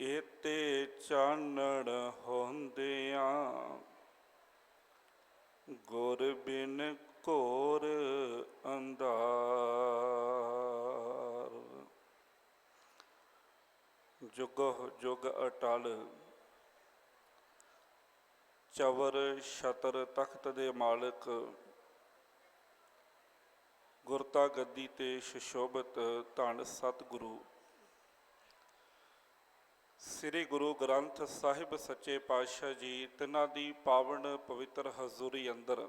ਇਤੇ ਚਾਨਣ ਹੁੰਦਿਆਂ ਗੁਰ ਬਿਨ ਘੋਰ ਅੰਧਾਰ। ਜੁਗ ਜੁਗ ਅਟਲ ਚਵਰ ਛਤਰ ਤਖਤ ਦੇ ਮਾਲਕ, ਗੁਰਤਾ ਗੱਦੀ ਤੇ ਸ਼ਸ਼ੋਭਤ ਧੰਨ ਸਤਿਗੁਰੂ ਸ੍ਰੀ ਗੁਰੂ ਗ੍ਰੰਥ ਸਾਹਿਬ ਸੱਚੇ ਪਾਤਸ਼ਾਹ ਜੀ, ਤਿਨਾਂ ਦੀ ਪਾਵਨ ਪਵਿੱਤਰ ਹਜ਼ੂਰੀ ਅੰਦਰ।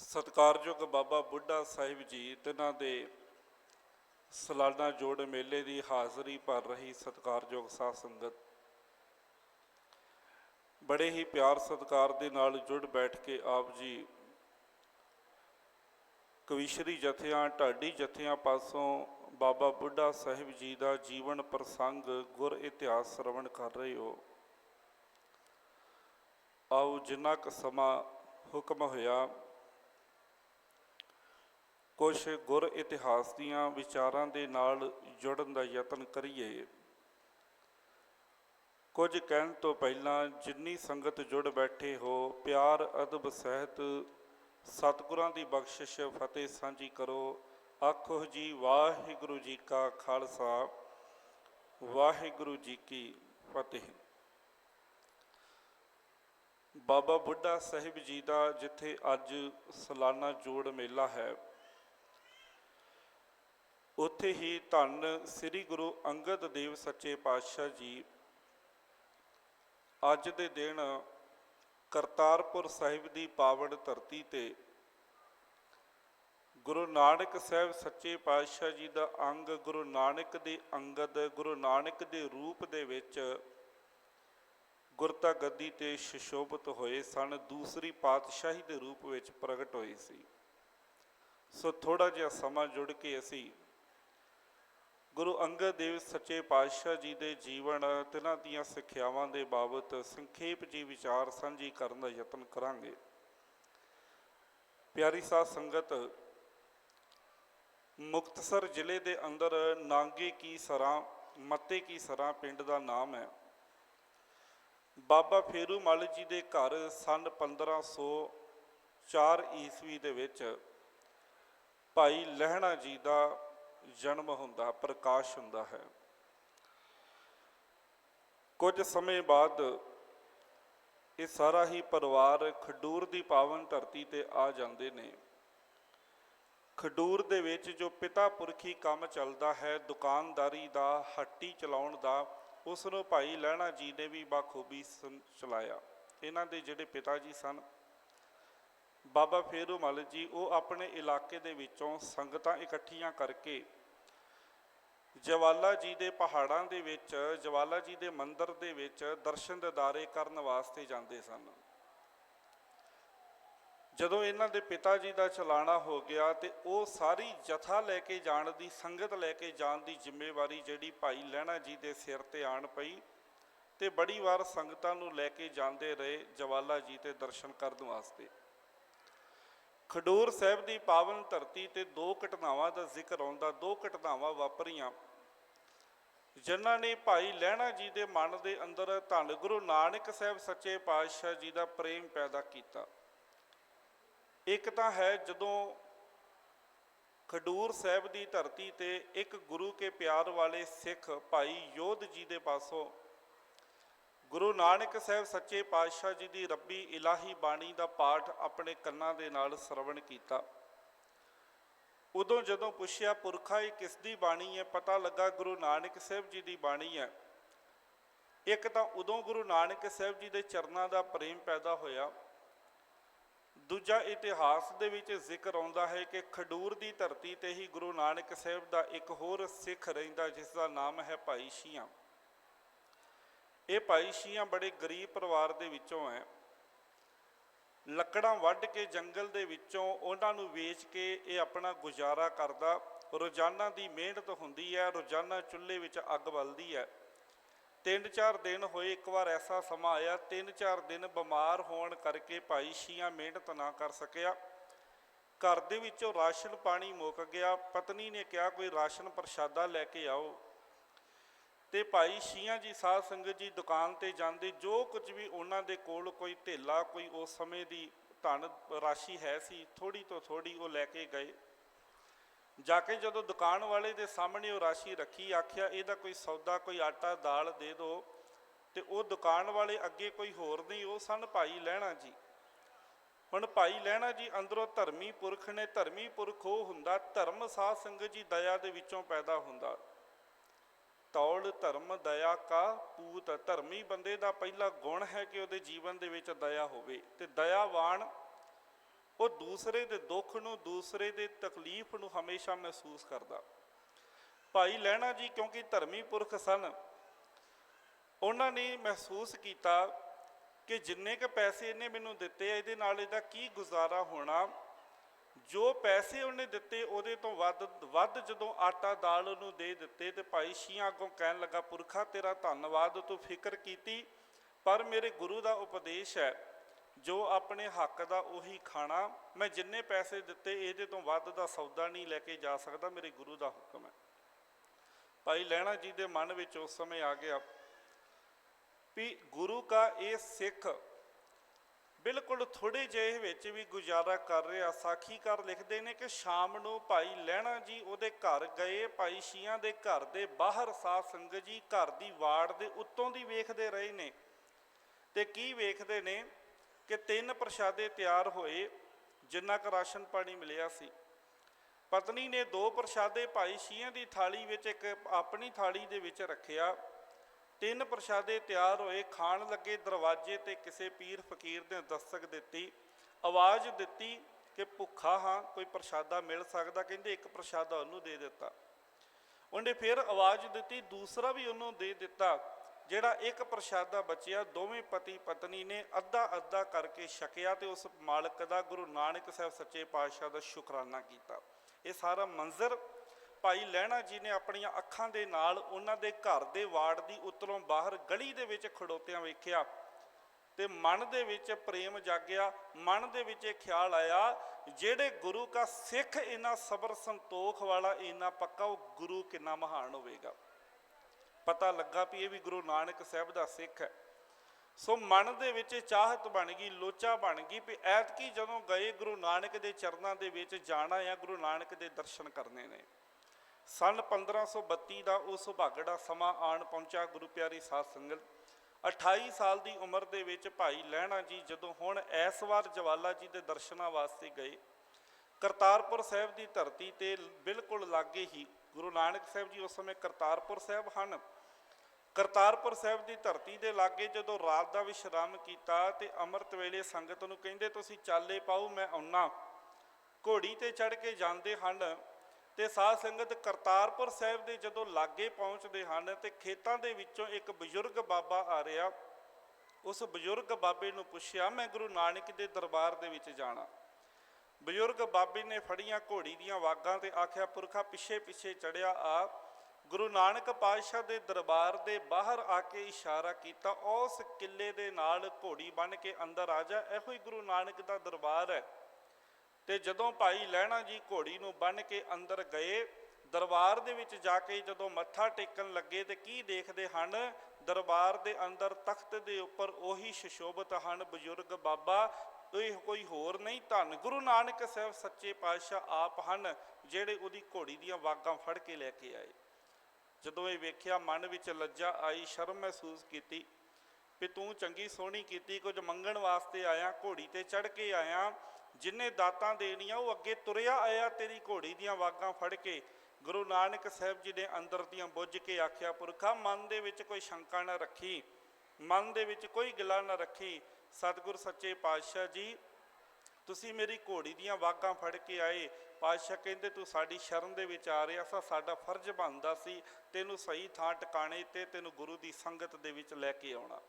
ਸਤਕਾਰਯੋਗ ਬਾਬਾ ਬੁੱਢਾ ਸਾਹਿਬ ਜੀ, ਤਿਨਾਂ ਦੇ ਸਾਲਾਨਾ ਜੋੜ ਮੇਲੇ ਦੀ ਹਾਜ਼ਰੀ ਭਰ ਰਹੀ ਸਤਕਾਰਯੋਗ ਸਾਧ ਸੰਗਤ। ਬੜੇ ਹੀ ਪਿਆਰ ਸਤਕਾਰ ਦੇ ਨਾਲ ਜੁੜ ਬੈਠ ਕੇ ਆਪ ਜੀ ਕਵੀਸ਼ਰੀ ਜਥਿਆਂ, ਢਾਡੀ ਜਥਿਆਂ ਪਾਸੋਂ ਬਾਬਾ ਬੁੱਢਾ ਸਾਹਿਬ ਜੀ ਦਾ ਜੀਵਨ ਪ੍ਰਸੰਗ ਗੁਰ ਇਤਿਹਾਸ ਸ਼ਰਵਣ ਕਰ ਰਹੇ ਹੋ। ਆਓ ਜਿੰਨਾ ਕੁ ਸਮਾਂ ਹੁਕਮ ਹੋਇਆ ਕੁਝ ਗੁਰ ਇਤਿਹਾਸ ਦੀਆਂ ਵਿਚਾਰਾਂ ਦੇ ਨਾਲ ਜੁੜਨ ਦਾ ਯਤਨ ਕਰੀਏ। ਕੁਝ ਕਹਿਣ ਤੋਂ ਪਹਿਲਾਂ ਜਿੰਨੀ ਸੰਗਤ ਜੁੜ ਬੈਠੇ ਹੋ, ਪਿਆਰ, ਅਦਬ, ਸਹਿਤ, ਸਤਿਗੁਰਾਂ ਦੀ ਬਖਸ਼ਿਸ਼, ਫਤਿਹ ਸਾਂਝੀ ਕਰੋ। ਆਖੋ ਜੀ, ਵਾਹਿਗੁਰੂ ਜੀ ਕਾ ਖਾਲਸਾ, ਵਾਹਿਗੁਰੂ ਜੀ ਕੀ ਫਤਿਹ। ਬਾਬਾ ਬੁੱਢਾ ਸਾਹਿਬ ਜੀ ਦਾ ਜਿੱਥੇ ਅੱਜ ਸਾਲਾਨਾ ਜੋੜ ਮੇਲਾ ਹੈ, ਉੱਥੇ ਹੀ ਧੰਨ ਸ੍ਰੀ ਗੁਰੂ ਅੰਗਦ ਦੇਵ ਸੱਚੇ ਪਾਤਸ਼ਾਹ ਜੀ ਅੱਜ ਦੇ ਦਿਨ ਕਰਤਾਰਪੁਰ ਸਾਹਿਬ ਦੀ ਪਾਵਨ ਧਰਤੀ ਤੇ ਗੁਰੂ ਨਾਨਕ ਸਾਹਿਬ ਸੱਚੇ ਪਾਤਸ਼ਾਹ ਜੀ ਦਾ ਅੰਗ, ਗੁਰੂ ਨਾਨਕ ਦੀ ਅੰਗਦ, ਗੁਰੂ ਨਾਨਕ ਦੇ ਰੂਪ ਦੇ ਵਿੱਚ ਗੁਰਤਾ ਗੱਦੀ ਤੇ ਸ਼ਿਸ਼ੋਭਤ ਹੋਏ ਸਨ। ਦੂਸਰੀ ਪਾਤਸ਼ਾਹੀ ਦੇ ਰੂਪ ਵਿੱਚ ਪ੍ਰਗਟ ਹੋਈ ਸੀ। ਸੋ ਥੋੜਾ ਜਿਹਾ ਸਮਾਂ ਜੁੜ ਕੇ ਅਸੀਂ ਗੁਰੂ ਅੰਗਦ ਦੇਵ ਸੱਚੇ ਪਾਤਸ਼ਾਹ ਜੀ ਦੇ ਜੀਵਨ, ਤਿਨਾਂ ਦੀਆਂ ਸਿੱਖਿਆਵਾਂ ਦੇ ਬਾਬਤ ਸੰਖੇਪ ਜੀ ਵਿਚਾਰ ਸਾਂਝੀ ਕਰਨ ਦਾ ਯਤਨ ਕਰਾਂਗੇ। ਪਿਆਰੀ ਸਾਧ ਸੰਗਤ ਮੁਕਤਸਰ ਜ਼ਿਲ੍ਹੇ ਦੇ ਅੰਦਰ ਨਾਂਗੇ ਕੀ ਸਰਾਂ, ਮੱਤੇ ਕੀ ਸਰਾਂ ਪਿੰਡ ਦਾ ਨਾਮ ਹੈ। ਬਾਬਾ ਫੇਰੂ ਮੱਲ ਜੀ ਦੇ ਘਰ ਸਨ 1504 ਈਸਵੀ ਦੇ ਵਿੱਚ ਭਾਈ ਲਹਿਣਾ ਜੀ ਦਾ ਜਨਮ ਹੁੰਦਾ, ਪ੍ਰਕਾਸ਼ ਹੁੰਦਾ ਹੈ। ਕੁਝ ਸਮੇਂ ਬਾਅਦ ਇਹ ਸਾਰਾ ਹੀ ਪਰਿਵਾਰ ਖਡੂਰ ਦੀ ਪਾਵਨ ਧਰਤੀ ਤੇ ਆ ਜਾਂਦੇ ਨੇ। ਖਡੂਰ ਦੇ ਵਿੱਚ ਜੋ ਪਿਤਾ ਪੁਰਖੀ ਕੰਮ ਚੱਲਦਾ ਹੈ, ਦੁਕਾਨਦਾਰੀ ਦਾ, ਹੱਟੀ ਚਲਾਉਣ ਦਾ ਉਸ ਨੂੰ ਭਾਈ ਲਹਿਣਾ ਜੀ ਨੇ ਵੀ ਬਾਖੂਬੀ ਸੰ- ਚਲਾਇਆ। ਇਹਨਾਂ ਦੇ ਜਿਹੜੇ ਪਿਤਾ ਜੀ ਸਨ, ਬਾਬਾ ਫੇਰੂ ਮੱਲ ਜੀ, ਉਹ ਆਪਣੇ ਇਲਾਕੇ ਦੇ ਵਿੱਚੋਂ ਸੰਗਤਾਂ ਇਕੱਠੀਆਂ ਕਰਕੇ ਜਵਾਲਾ ਜੀ ਦੇ ਪਹਾੜਾਂ ਦੇ ਵਿੱਚ, ਜਵਾਲਾ ਜੀ ਦੇ ਮੰਦਿਰ ਦੇ ਵਿੱਚ ਦਰਸ਼ਨ ਦਿਦਾਰੇ ਕਰਨ ਵਾਸਤੇ ਜਾਂਦੇ ਸਨ। ਜਦੋਂ ਇਹਨਾਂ ਦੇ ਪਿਤਾ ਜੀ ਦਾ ਚਲਾਣਾ ਹੋ ਗਿਆ ਤੇ ਉਹ ਸਾਰੀ ਜਥਾ ਲੈ ਕੇ ਜਾਣ ਦੀ, ਸੰਗਤ ਲੈ ਕੇ ਜਾਣ ਦੀ ਜ਼ਿੰਮੇਵਾਰੀ ਜਿਹੜੀ ਭਾਈ ਲਹਿਣਾ ਜੀ ਦੇ ਸਿਰ ਤੇ ਆਣ ਪਈ ਤੇ ਬੜੀ ਵਾਰ ਸੰਗਤਾਂ ਨੂੰ ਲੈ ਕੇ ਜਾਂਦੇ ਰਹੇ ਜਵਾਲਾ ਜੀ ਤੇ ਦਰਸ਼ਨ ਕਰਨ ਵਾਸਤੇ। ਖਡੂਰ ਸਾਹਿਬ ਦੀ ਪਾਵਨ ਧਰਤੀ ਤੇ ਦੋ ਘਟਨਾਵਾਂ ਦਾ ਜ਼ਿਕਰ ਆਉਂਦਾ, ਦੋ ਘਟਨਾਵਾਂ ਵਾਪਰੀਆਂ। ਜਿਨ੍ਹਾਂ ਨੇ ਭਾਈ ਲਹਿਣਾ ਜੀ ਦੇ ਮਨ ਦੇ ਅੰਦਰ ਧੰਨ ਗੁਰੂ ਨਾਨਕ ਸਾਹਿਬ ਸੱਚੇ ਪਾਤਸ਼ਾਹ ਜੀ ਦਾ ਪ੍ਰੇਮ ਪੈਦਾ ਕੀਤਾ। ਇੱਕ ਤਾਂ ਹੈ ਜਦੋਂ ਖਡੂਰ ਸਾਹਿਬ ਦੀ ਧਰਤੀ ਤੇ ਇੱਕ ਗੁਰੂ ਕੇ ਪਿਆਰ ਵਾਲੇ ਸਿੱਖ ਭਾਈ ਯੋਧ ਜੀ ਦੇ ਪਾਸੋਂ ਗੁਰੂ ਨਾਨਕ ਸਾਹਿਬ ਸੱਚੇ ਪਾਤਸ਼ਾਹ ਜੀ ਦੀ ਰੱਬੀ ਇਲਾਹੀ ਬਾਣੀ ਦਾ ਪਾਠ ਆਪਣੇ ਕੰਨਾਂ ਦੇ ਨਾਲ ਸਰਵਣ ਕੀਤਾ। ਉਦੋਂ ਜਦੋਂ ਪੁੱਛਿਆ, ਪੁਰਖਾ, ਇਹ ਕਿਸ ਦੀ ਬਾਣੀ ਹੈ? ਪਤਾ ਲੱਗਾ ਗੁਰੂ ਨਾਨਕ ਸਾਹਿਬ ਜੀ ਦੀ ਬਾਣੀ ਹੈ। ਇੱਕ ਤਾਂ ਉਦੋਂ ਗੁਰੂ ਨਾਨਕ ਸਾਹਿਬ ਜੀ ਦੇ ਚਰਨਾਂ ਦਾ ਪ੍ਰੇਮ ਪੈਦਾ ਹੋਇਆ। ਦੂਜਾ ਇਤਿਹਾਸ ਦੇ ਵਿੱਚ ਜ਼ਿਕਰ ਆਉਂਦਾ ਹੈ ਕਿ ਖਡੂਰ ਦੀ ਧਰਤੀ ਤੇ ਹੀ ਗੁਰੂ ਨਾਨਕ ਸਾਹਿਬ ਦਾ ਇੱਕ ਹੋਰ ਸਿੱਖ ਰਹਿੰਦਾ, ਜਿਸ ਦਾ ਨਾਮ ਹੈ ਭਾਈ ਸ਼ੀਆਂ। ਇਹ ਭਾਈ ਸ਼ੀਆਂ ਬੜੇ ਗਰੀਬ ਪਰਿਵਾਰ ਦੇ ਵਿੱਚੋਂ ਹੈ। ਲੱਕੜਾਂ ਵੱਢ ਕੇ ਜੰਗਲ ਦੇ ਵਿੱਚੋਂ ਉਹਨਾਂ ਨੂੰ ਵੇਚ ਕੇ ਇਹ ਆਪਣਾ ਗੁਜ਼ਾਰਾ ਕਰਦਾ। ਰੋਜ਼ਾਨਾ ਦੀ ਮਿਹਨਤ ਹੁੰਦੀ ਹੈ, ਰੋਜ਼ਾਨਾ ਚੁੱਲ੍ਹੇ ਵਿੱਚ ਅੱਗ ਬਲਦੀ ਹੈ। ਤਿੰਨ ਚਾਰ ਦਿਨ ਹੋਏ ਇੱਕ ਵਾਰ ਐਸਾ ਸਮਾਂ ਆਇਆ ਤਿੰਨ ਚਾਰ ਦਿਨ ਬਿਮਾਰ ਹੋਣ ਕਰਕੇ ਭਾਈ ਸ਼ੀਆਂ ਮਿਹਨਤ ਨਾ ਕਰ ਸਕਿਆ। ਘਰ ਦੇ ਵਿੱਚੋਂ ਰਾਸ਼ਨ ਪਾਣੀ ਮੁੱਕ ਗਿਆ। ਪਤਨੀ ਨੇ ਕਿਹਾ, ਕੋਈ ਰਾਸ਼ਨ ਪ੍ਰਸ਼ਾਦਾ ਲੈ ਕੇ ਆਓ। ਤੇ ਭਾਈ ਸ਼ੀਆਂ ਜੀ ਸਾਧ ਸੰਗਤ ਜੀ ਦੁਕਾਨ ਤੇ ਜਾਂਦੇ। ਜੋ ਕੁਝ ਵੀ ਉਹਨਾਂ ਦੇ ਕੋਲ ਕੋਈ ਧੇਲਾ, ਕੋਈ ਉਸ ਸਮੇਂ ਦੀ ਧਨ ਰਾਸ਼ੀ ਹੈ ਸੀ ਥੋੜੀ ਤੋਂ ਥੋੜੀ ਉਹ ਲੈ ਕੇ ਗਏ। ਜਾ ਕੇ ਜਦੋਂ ਦੁਕਾਨ ਵਾਲੇ ਦੇ ਸਾਹਮਣੇ ਉਹ ਰਾਸ਼ੀ ਰੱਖੀ, ਆਖਿਆ, ਇਹਦਾ ਕੋਈ ਸੌਦਾ, ਕੋਈ ਆਟਾ, ਦਾਲ ਦੇ ਦਿਓ ਤੇ ਉਹ ਦੁਕਾਨ ਵਾਲੇ ਅੱਗੇ ਕੋਈ ਹੋਰ ਨਹੀਂ, ਉਹ ਸਨ ਭਾਈ ਲੈਣਾ ਜੀ। ਹੁਣ ਭਾਈ ਲੈਣਾ ਜੀ ਅੰਦਰੋਂ ਧਰਮੀ ਪੁਰਖ ਨੇ, ਧਰਮੀ ਪੁਰਖ ਉਹ ਹੁੰਦਾ, ਧਰਮ ਸਾਧ ਸੰਗਤ ਜੀ ਦਇਆ ਦੇ ਵਿੱਚੋਂ ਪੈਦਾ ਹੁੰਦਾ। ਤੌਲ ਧਰਮ ਦਇਆ ਕਾ ਪੂਤ, ਧਰਮੀ ਬੰਦੇ ਦਾ ਪਹਿਲਾ ਗੁਣ ਹੈ ਕਿ ਉਹਦੇ ਜੀਵਨ ਦੇ ਵਿੱਚ ਦਇਆ ਹੋਵੇ। ਤੇ ਦਇਆਵਾਨ ਉਹ ਦੂਸਰੇ ਦੇ ਦੁੱਖ ਨੂੰ, ਦੂਸਰੇ ਦੇ ਤਕਲੀਫ ਨੂੰ ਹਮੇਸ਼ਾ ਮਹਿਸੂਸ ਕਰਦਾ। ਭਾਈ ਲੈਣਾ ਜੀ ਕਿਉਂਕਿ ਧਰਮੀ ਪੁਰਖ ਸਨ, ਉਹਨਾਂ ਨੇ ਮਹਿਸੂਸ ਕੀਤਾ ਕਿ ਜਿੰਨੇ ਕ ਪੈਸੇ ਇਹਨੇ ਮੈਨੂੰ ਦਿੱਤੇ ਆ, ਇਹਦੇ ਨਾਲ ਇਹਦਾ ਕੀ ਗੁਜ਼ਾਰਾ ਹੋਣਾ? ਜੋ ਪੈਸੇ ਉਹਨੇ ਦਿੱਤੇ, ਉਹਦੇ ਤੋਂ ਵੱਧ ਵੱਧ ਜਦੋਂ ਆਟਾ ਦਾਲ ਉਹਨੂੰ ਦੇ ਦਿੱਤੇ ਤੇ ਭਾਈ ਸ਼ੀਆਂ ਅੱਗੋਂ ਕਹਿਣ ਲੱਗਾ, ਪੁਰਖਾ, ਤੇਰਾ ਧੰਨਵਾਦ, ਤੂੰ ਫਿਕਰ ਕੀਤੀ, ਪਰ ਮੇਰੇ ਗੁਰੂ ਦਾ ਉਪਦੇਸ਼ ਹੈ ਜੋ ਆਪਣੇ ਹੱਕ ਦਾ ਉਹੀ ਖਾਣਾ ਮੈਂ ਜਿੰਨੇ ਪੈਸੇ ਦਿੱਤੇ ਇਹਦੇ ਤੋਂ ਵੱਧ ਦਾ ਸੌਦਾ ਨਹੀਂ ਲੈ ਕੇ ਜਾ ਸਕਦਾ, ਮੇਰੇ ਗੁਰੂ ਦਾ ਹੁਕਮ ਹੈ। ਭਾਈ ਲੈਣਾ ਜੀ ਦੇ ਮਨ ਵਿੱਚ ਉਸ ਸਮੇਂ ਆ ਗਿਆ ਵੀ ਗੁਰੂ ਕਾ ਇਹ ਸਿੱਖ ਬਿਲਕੁਲ ਥੋੜੇ ਜਿਹੇ ਵਿੱਚ ਵੀ ਗੁਜ਼ਾਰਾ ਕਰ ਰਿਹਾ, ਸਾਖੀਕਾਰ ਲਿਖਦੇ ਨੇ ਕਿ ਸ਼ਾਮ ਨੂੰ ਭਾਈ ਲਹਿਣਾ ਜੀ ਉਹਦੇ ਘਰ ਗਏ, ਭਾਈ ਸ਼ੀਆਂ ਦੇ ਘਰ ਦੇ ਬਾਹਰ ਸਾਧ ਸੰਗਤ ਜੀ ਘਰ ਦੀ ਵਾੜ ਦੇ ਉੱਤੋਂ ਦੀ ਵੇਖਦੇ ਰਹੇ ਨੇ ਤੇ ਕੀ ਵੇਖਦੇ ਨੇ? ਕਿ ਤਿੰਨ ਪ੍ਰਸ਼ਾਦੇ ਤਿਆਰ ਹੋਏ, ਜਿੰਨਾ ਕੁ ਰਾਸ਼ਨ ਪਾਣੀ ਮਿਲਿਆ ਸੀ। ਪਤਨੀ ਨੇ ਦੋ ਪ੍ਰਸ਼ਾਦੇ ਭਾਈ ਸ਼ੀਆਂ ਦੀ ਥਾਲੀ ਵਿੱਚ ਇੱਕ ਆਪਣੀ ਥਾਲੀ ਦੇ ਵਿੱਚ ਰੱਖਿਆ। ਤਿੰਨ ਪ੍ਰਸ਼ਾਦੇ ਤਿਆਰ ਹੋਏ, ਖਾਣ ਲੱਗੇ ਦਰਵਾਜ਼ੇ ਤੇ ਕਿਸੇ ਪੀਰ ਫਕੀਰ ਨੇ ਦਸਤਕ ਦਿੱਤੀ। ਆਵਾਜ਼ ਦਿੱਤੀ ਕਿ, ਭੁੱਖਾ ਹਾਂ, ਕੋਈ ਪ੍ਰਸ਼ਾਦਾ ਮਿਲ ਸਕਦਾ? ਕਹਿੰਦੇ, ਇੱਕ ਪ੍ਰਸ਼ਾਦਾ ਉਹਨੂੰ ਦੇ ਦਿੱਤਾ। ਉਹਨੇ ਫਿਰ ਆਵਾਜ਼ ਦਿੱਤੀ, ਦੂਸਰਾ ਵੀ ਉਹਨੂੰ ਦੇ ਦਿੱਤਾ। ਜਿਹੜਾ ਇੱਕ ਪ੍ਰਸ਼ਾਦਾ ਬਚਿਆ, ਦੋਵੇਂ ਪਤੀ ਪਤਨੀ ਨੇ ਅੱਧਾ ਅੱਧਾ ਕਰਕੇ ਛਕਿਆ ਤੇ ਉਸ ਮਾਲਕ ਦਾ ਗੁਰੂ ਨਾਨਕ ਸਾਹਿਬ ਸੱਚੇ ਪਾਤਸ਼ਾਹ ਦਾ ਸ਼ੁਕਰਾਨਾ ਕੀਤਾ। ਇਹ ਸਾਰਾ ਮੰਜ਼ਰ ਭਾਈ ਲਹਿਣਾ ਜੀ ਨੇ ਆਪਣੀਆਂ ਅੱਖਾਂ ਦੇ ਨਾਲ ਉਹਨਾਂ ਦੇ ਘਰ ਦੇ ਵਾੜ ਦੀ ਉਤਰੋਂ ਬਾਹਰ ਗਲੀ ਦੇ ਵਿੱਚ ਖੜੋਤਿਆਂ ਵੇਖਿਆ ਤੇ ਮਨ ਦੇ ਵਿੱਚ ਪ੍ਰੇਮ ਜਾਗਿਆ। ਮਨ ਦੇ ਵਿੱਚ ਇਹ ਖਿਆਲ ਆਇਆ, ਜਿਹੜੇ ਗੁਰੂ ਕਾ ਸਿੱਖ ਇਨਾ ਸਬਰ ਸੰਤੋਖ ਵਾਲਾ ਇਨਾ ਪੱਕਾ, ਉਹ ਗੁਰੂ ਕਿੰਨਾ ਮਹਾਨ ਹੋਵੇਗਾ। ਪਤਾ ਲੱਗਾ ਵੀ ਇਹ ਵੀ ਗੁਰੂ ਨਾਨਕ ਸਾਹਿਬ ਦਾ ਸਿੱਖ ਹੈ। ਸੋ ਮਨ ਦੇ ਵਿੱਚ ਚਾਹਤ ਬਣ ਗਈ, ਲੋਚਾ ਬਣ ਗਈ ਵੀ ਐਤਕੀ ਜਦੋਂ ਗਏ ਗੁਰੂ ਨਾਨਕ ਦੇ ਚਰਨਾਂ ਦੇ ਵਿੱਚ ਜਾਣਾ ਆ ਗੁਰੂ ਨਾਨਕ ਦੇ ਦਰਸ਼ਨ ਕਰਨੇ ਨੇ। ਸਨ 1532 ਦਾ ਉਹ ਸੁਭਾਗੜਾ ਸਮਾਂ ਆਣ ਪਹੁੰਚਾ ਗੁਰੂ ਪਿਆਰੀ ਸਾਧ ਸੰਗਤ। 28 ਸਾਲ ਦੀ ਉਮਰ ਦੇ ਵਿੱਚ ਭਾਈ ਲਹਿਣਾ ਜੀ ਜਦੋਂ ਹੁਣ ਇਸ ਵਾਰ ਜਵਾਲਾ ਜੀ ਦੇ ਦਰਸ਼ਨਾਂ ਵਾਸਤੇ ਗਏ, ਕਰਤਾਰਪੁਰ ਸਾਹਿਬ ਦੀ ਧਰਤੀ ਤੇ ਬਿਲਕੁਲ ਲਾਗੇ ਹੀ ਗੁਰੂ ਨਾਨਕ ਸਾਹਿਬ ਜੀ ਉਸ ਸਮੇਂ ਕਰਤਾਰਪੁਰ ਸਾਹਿਬ ਹਨ। ਕਰਤਾਰਪੁਰ ਸਾਹਿਬ ਦੀ ਧਰਤੀ ਦੇ ਲਾਗੇ ਜਦੋਂ ਰਾਤ ਦਾ ਵਿਸ਼ਰਾਮ ਕੀਤਾ ਤੇ ਅੰਮ੍ਰਿਤ ਵੇਲੇ ਸੰਗਤ ਨੂੰ ਕਹਿੰਦੇ, ਤੁਸੀਂ ਚਾਲੇ ਪਾਓ, ਮੈਂ ਆਉਣਾ ਘੋੜੀ ਤੇ ਚੜ ਕੇ ਜਾਂਦੇ ਹਨ ਤੇ ਸਾਧ ਸੰਗਤ ਕਰਤਾਰਪੁਰ ਸਾਹਿਬ ਦੇ ਜਦੋਂ ਲਾਗੇ ਪਹੁੰਚਦੇ ਹਨ ਤੇ ਖੇਤਾਂ ਦੇ ਵਿੱਚੋਂ ਇੱਕ ਬਜ਼ੁਰਗ ਬਾਬਾ ਆ ਰਿਹਾ। ਉਸ ਬਜ਼ੁਰਗ ਬਾਬੇ ਨੂੰ ਪੁੱਛਿਆ, ਮੈਂ ਗੁਰੂ ਨਾਨਕ ਦੇ ਦਰਬਾਰ ਦੇ ਵਿੱਚ ਜਾਣਾ। ਬਜ਼ੁਰਗ ਬਾਬੇ ਨੇ ਫੜੀਆਂ ਘੋੜੀ ਦੀਆਂ ਵਾਗਾਂ ਤੇ ਆਖਿਆ, ਪੁਰਖਾ ਪਿੱਛੇ ਪਿੱਛੇ ਚੜਿਆ ਆ। ਗੁਰੂ ਨਾਨਕ ਪਾਤਸ਼ਾਹ ਦੇ ਦਰਬਾਰ ਦੇ ਬਾਹਰ ਆ ਕੇ ਇਸ਼ਾਰਾ ਕੀਤਾ, ਉਸ ਕਿਲੇ ਦੇ ਨਾਲ ਘੋੜੀ ਬਨ ਕੇ ਅੰਦਰ ਆ ਜਾ। ਇਹੋ ਹੀ ਗੁਰੂ ਨਾਨਕ ਦਾ ਦਰਬਾਰ ਹੈ। ਤੇ ਜਦੋਂ ਭਾਈ ਲਹਿਣਾ ਜੀ ਘੋੜੀ ਨੂੰ ਬੰਨ ਕੇ ਅੰਦਰ ਗਏ, ਦਰਬਾਰ ਦੇ ਵਿੱਚ ਜਾ ਕੇ ਜਦੋਂ ਮੱਥਾ ਟੇਕਣ ਲੱਗੇ ਤੇ ਕੀ ਦੇਖਦੇ ਹਨ? ਦਰਬਾਰ ਦੇ ਅੰਦਰ ਤਖਤ ਦੇ ਉੱਪਰ ਉਹੀ ਸ਼ਸ਼ੋਭਤ ਹਨ ਬਜ਼ੁਰਗ ਬਾਬਾ। ਇਹ ਕੋਈ ਹੋਰ ਨਹੀਂ, ਧੰਨ ਗੁਰੂ ਨਾਨਕ ਸਾਹਿਬ ਸੱਚੇ ਪਾਤਸ਼ਾਹ ਆਪ ਹਨ, ਜਿਹੜੇ ਉਹਦੀ ਘੋੜੀ ਦੀਆਂ ਵਾਗਾਂ ਫੜ ਕੇ ਲੈ ਕੇ ਆਏ। ਜਦੋਂ ਇਹ ਵੇਖਿਆ, ਮਨ ਵਿੱਚ ਲੱਜਾ ਆਈ, ਸ਼ਰਮ ਮਹਿਸੂਸ ਕੀਤੀ ਵੀ ਤੂੰ ਚੰਗੀ ਸੋਹਣੀ ਕੀਤੀ, ਕੁਝ ਮੰਗਣ ਵਾਸਤੇ ਆਇਆ, ਘੋੜੀ ਤੇ ਚੜ ਕੇ ਆਇਆ, ਜਿਨੇ ਦਾਤਾਂ ਦੇਣੀਆਂ, ਉਹ ਅੱਗੇ ਤੁਰਿਆ ਆਇਆ, ਤੇਰੀ ਘੋੜੀ ਦੀਆਂ ਵਾਗਾਂ ਫੜ ਕੇ ਗੁਰੂ ਨਾਨਕ ਸਾਹਿਬ ਜੀ ਨੇ ਅੰਦਰ ਦੀਆਂ ਬੁੱਝ ਕੇ ਆਖਿਆ, ਪੁਰਖਾ, ਮਨ ਦੇ ਵਿੱਚ ਕੋਈ ਸ਼ੰਕਾ ਨਾ ਰੱਖੀ, ਮਨ ਦੇ ਵਿੱਚ ਕੋਈ ਗਿਲਾ ਨਾ ਰੱਖੀ, ਸਤਿਗੁਰ ਸੱਚੇ ਪਾਤਸ਼ਾਹ ਜੀ, ਤੁਸੀਂ ਮੇਰੀ ਘੋੜੀ ਦੀਆਂ ਵਾਗਾਂ ਫੜ ਕੇ ਆਏ ਪਾਤਸ਼ਾਹ ਕਹਿੰਦੇ, ਤੂੰ ਸਾਡੀ ਸ਼ਰਨ ਦੇ ਵਿੱਚ ਆ ਰਿਹਾ ਸਾ, ਸਾਡਾ ਫਰਜ਼ ਬਣਦਾ ਸੀ ਤੈਨੂੰ ਸਹੀ ਥਾਂ ਟਿਕਾਣੇ ਤੇ ਤੈਨੂੰ ਗੁਰੂ ਦੀ ਸੰਗਤ ਦੇ ਵਿੱਚ ਲੈ ਕੇ ਆਉਣਾ।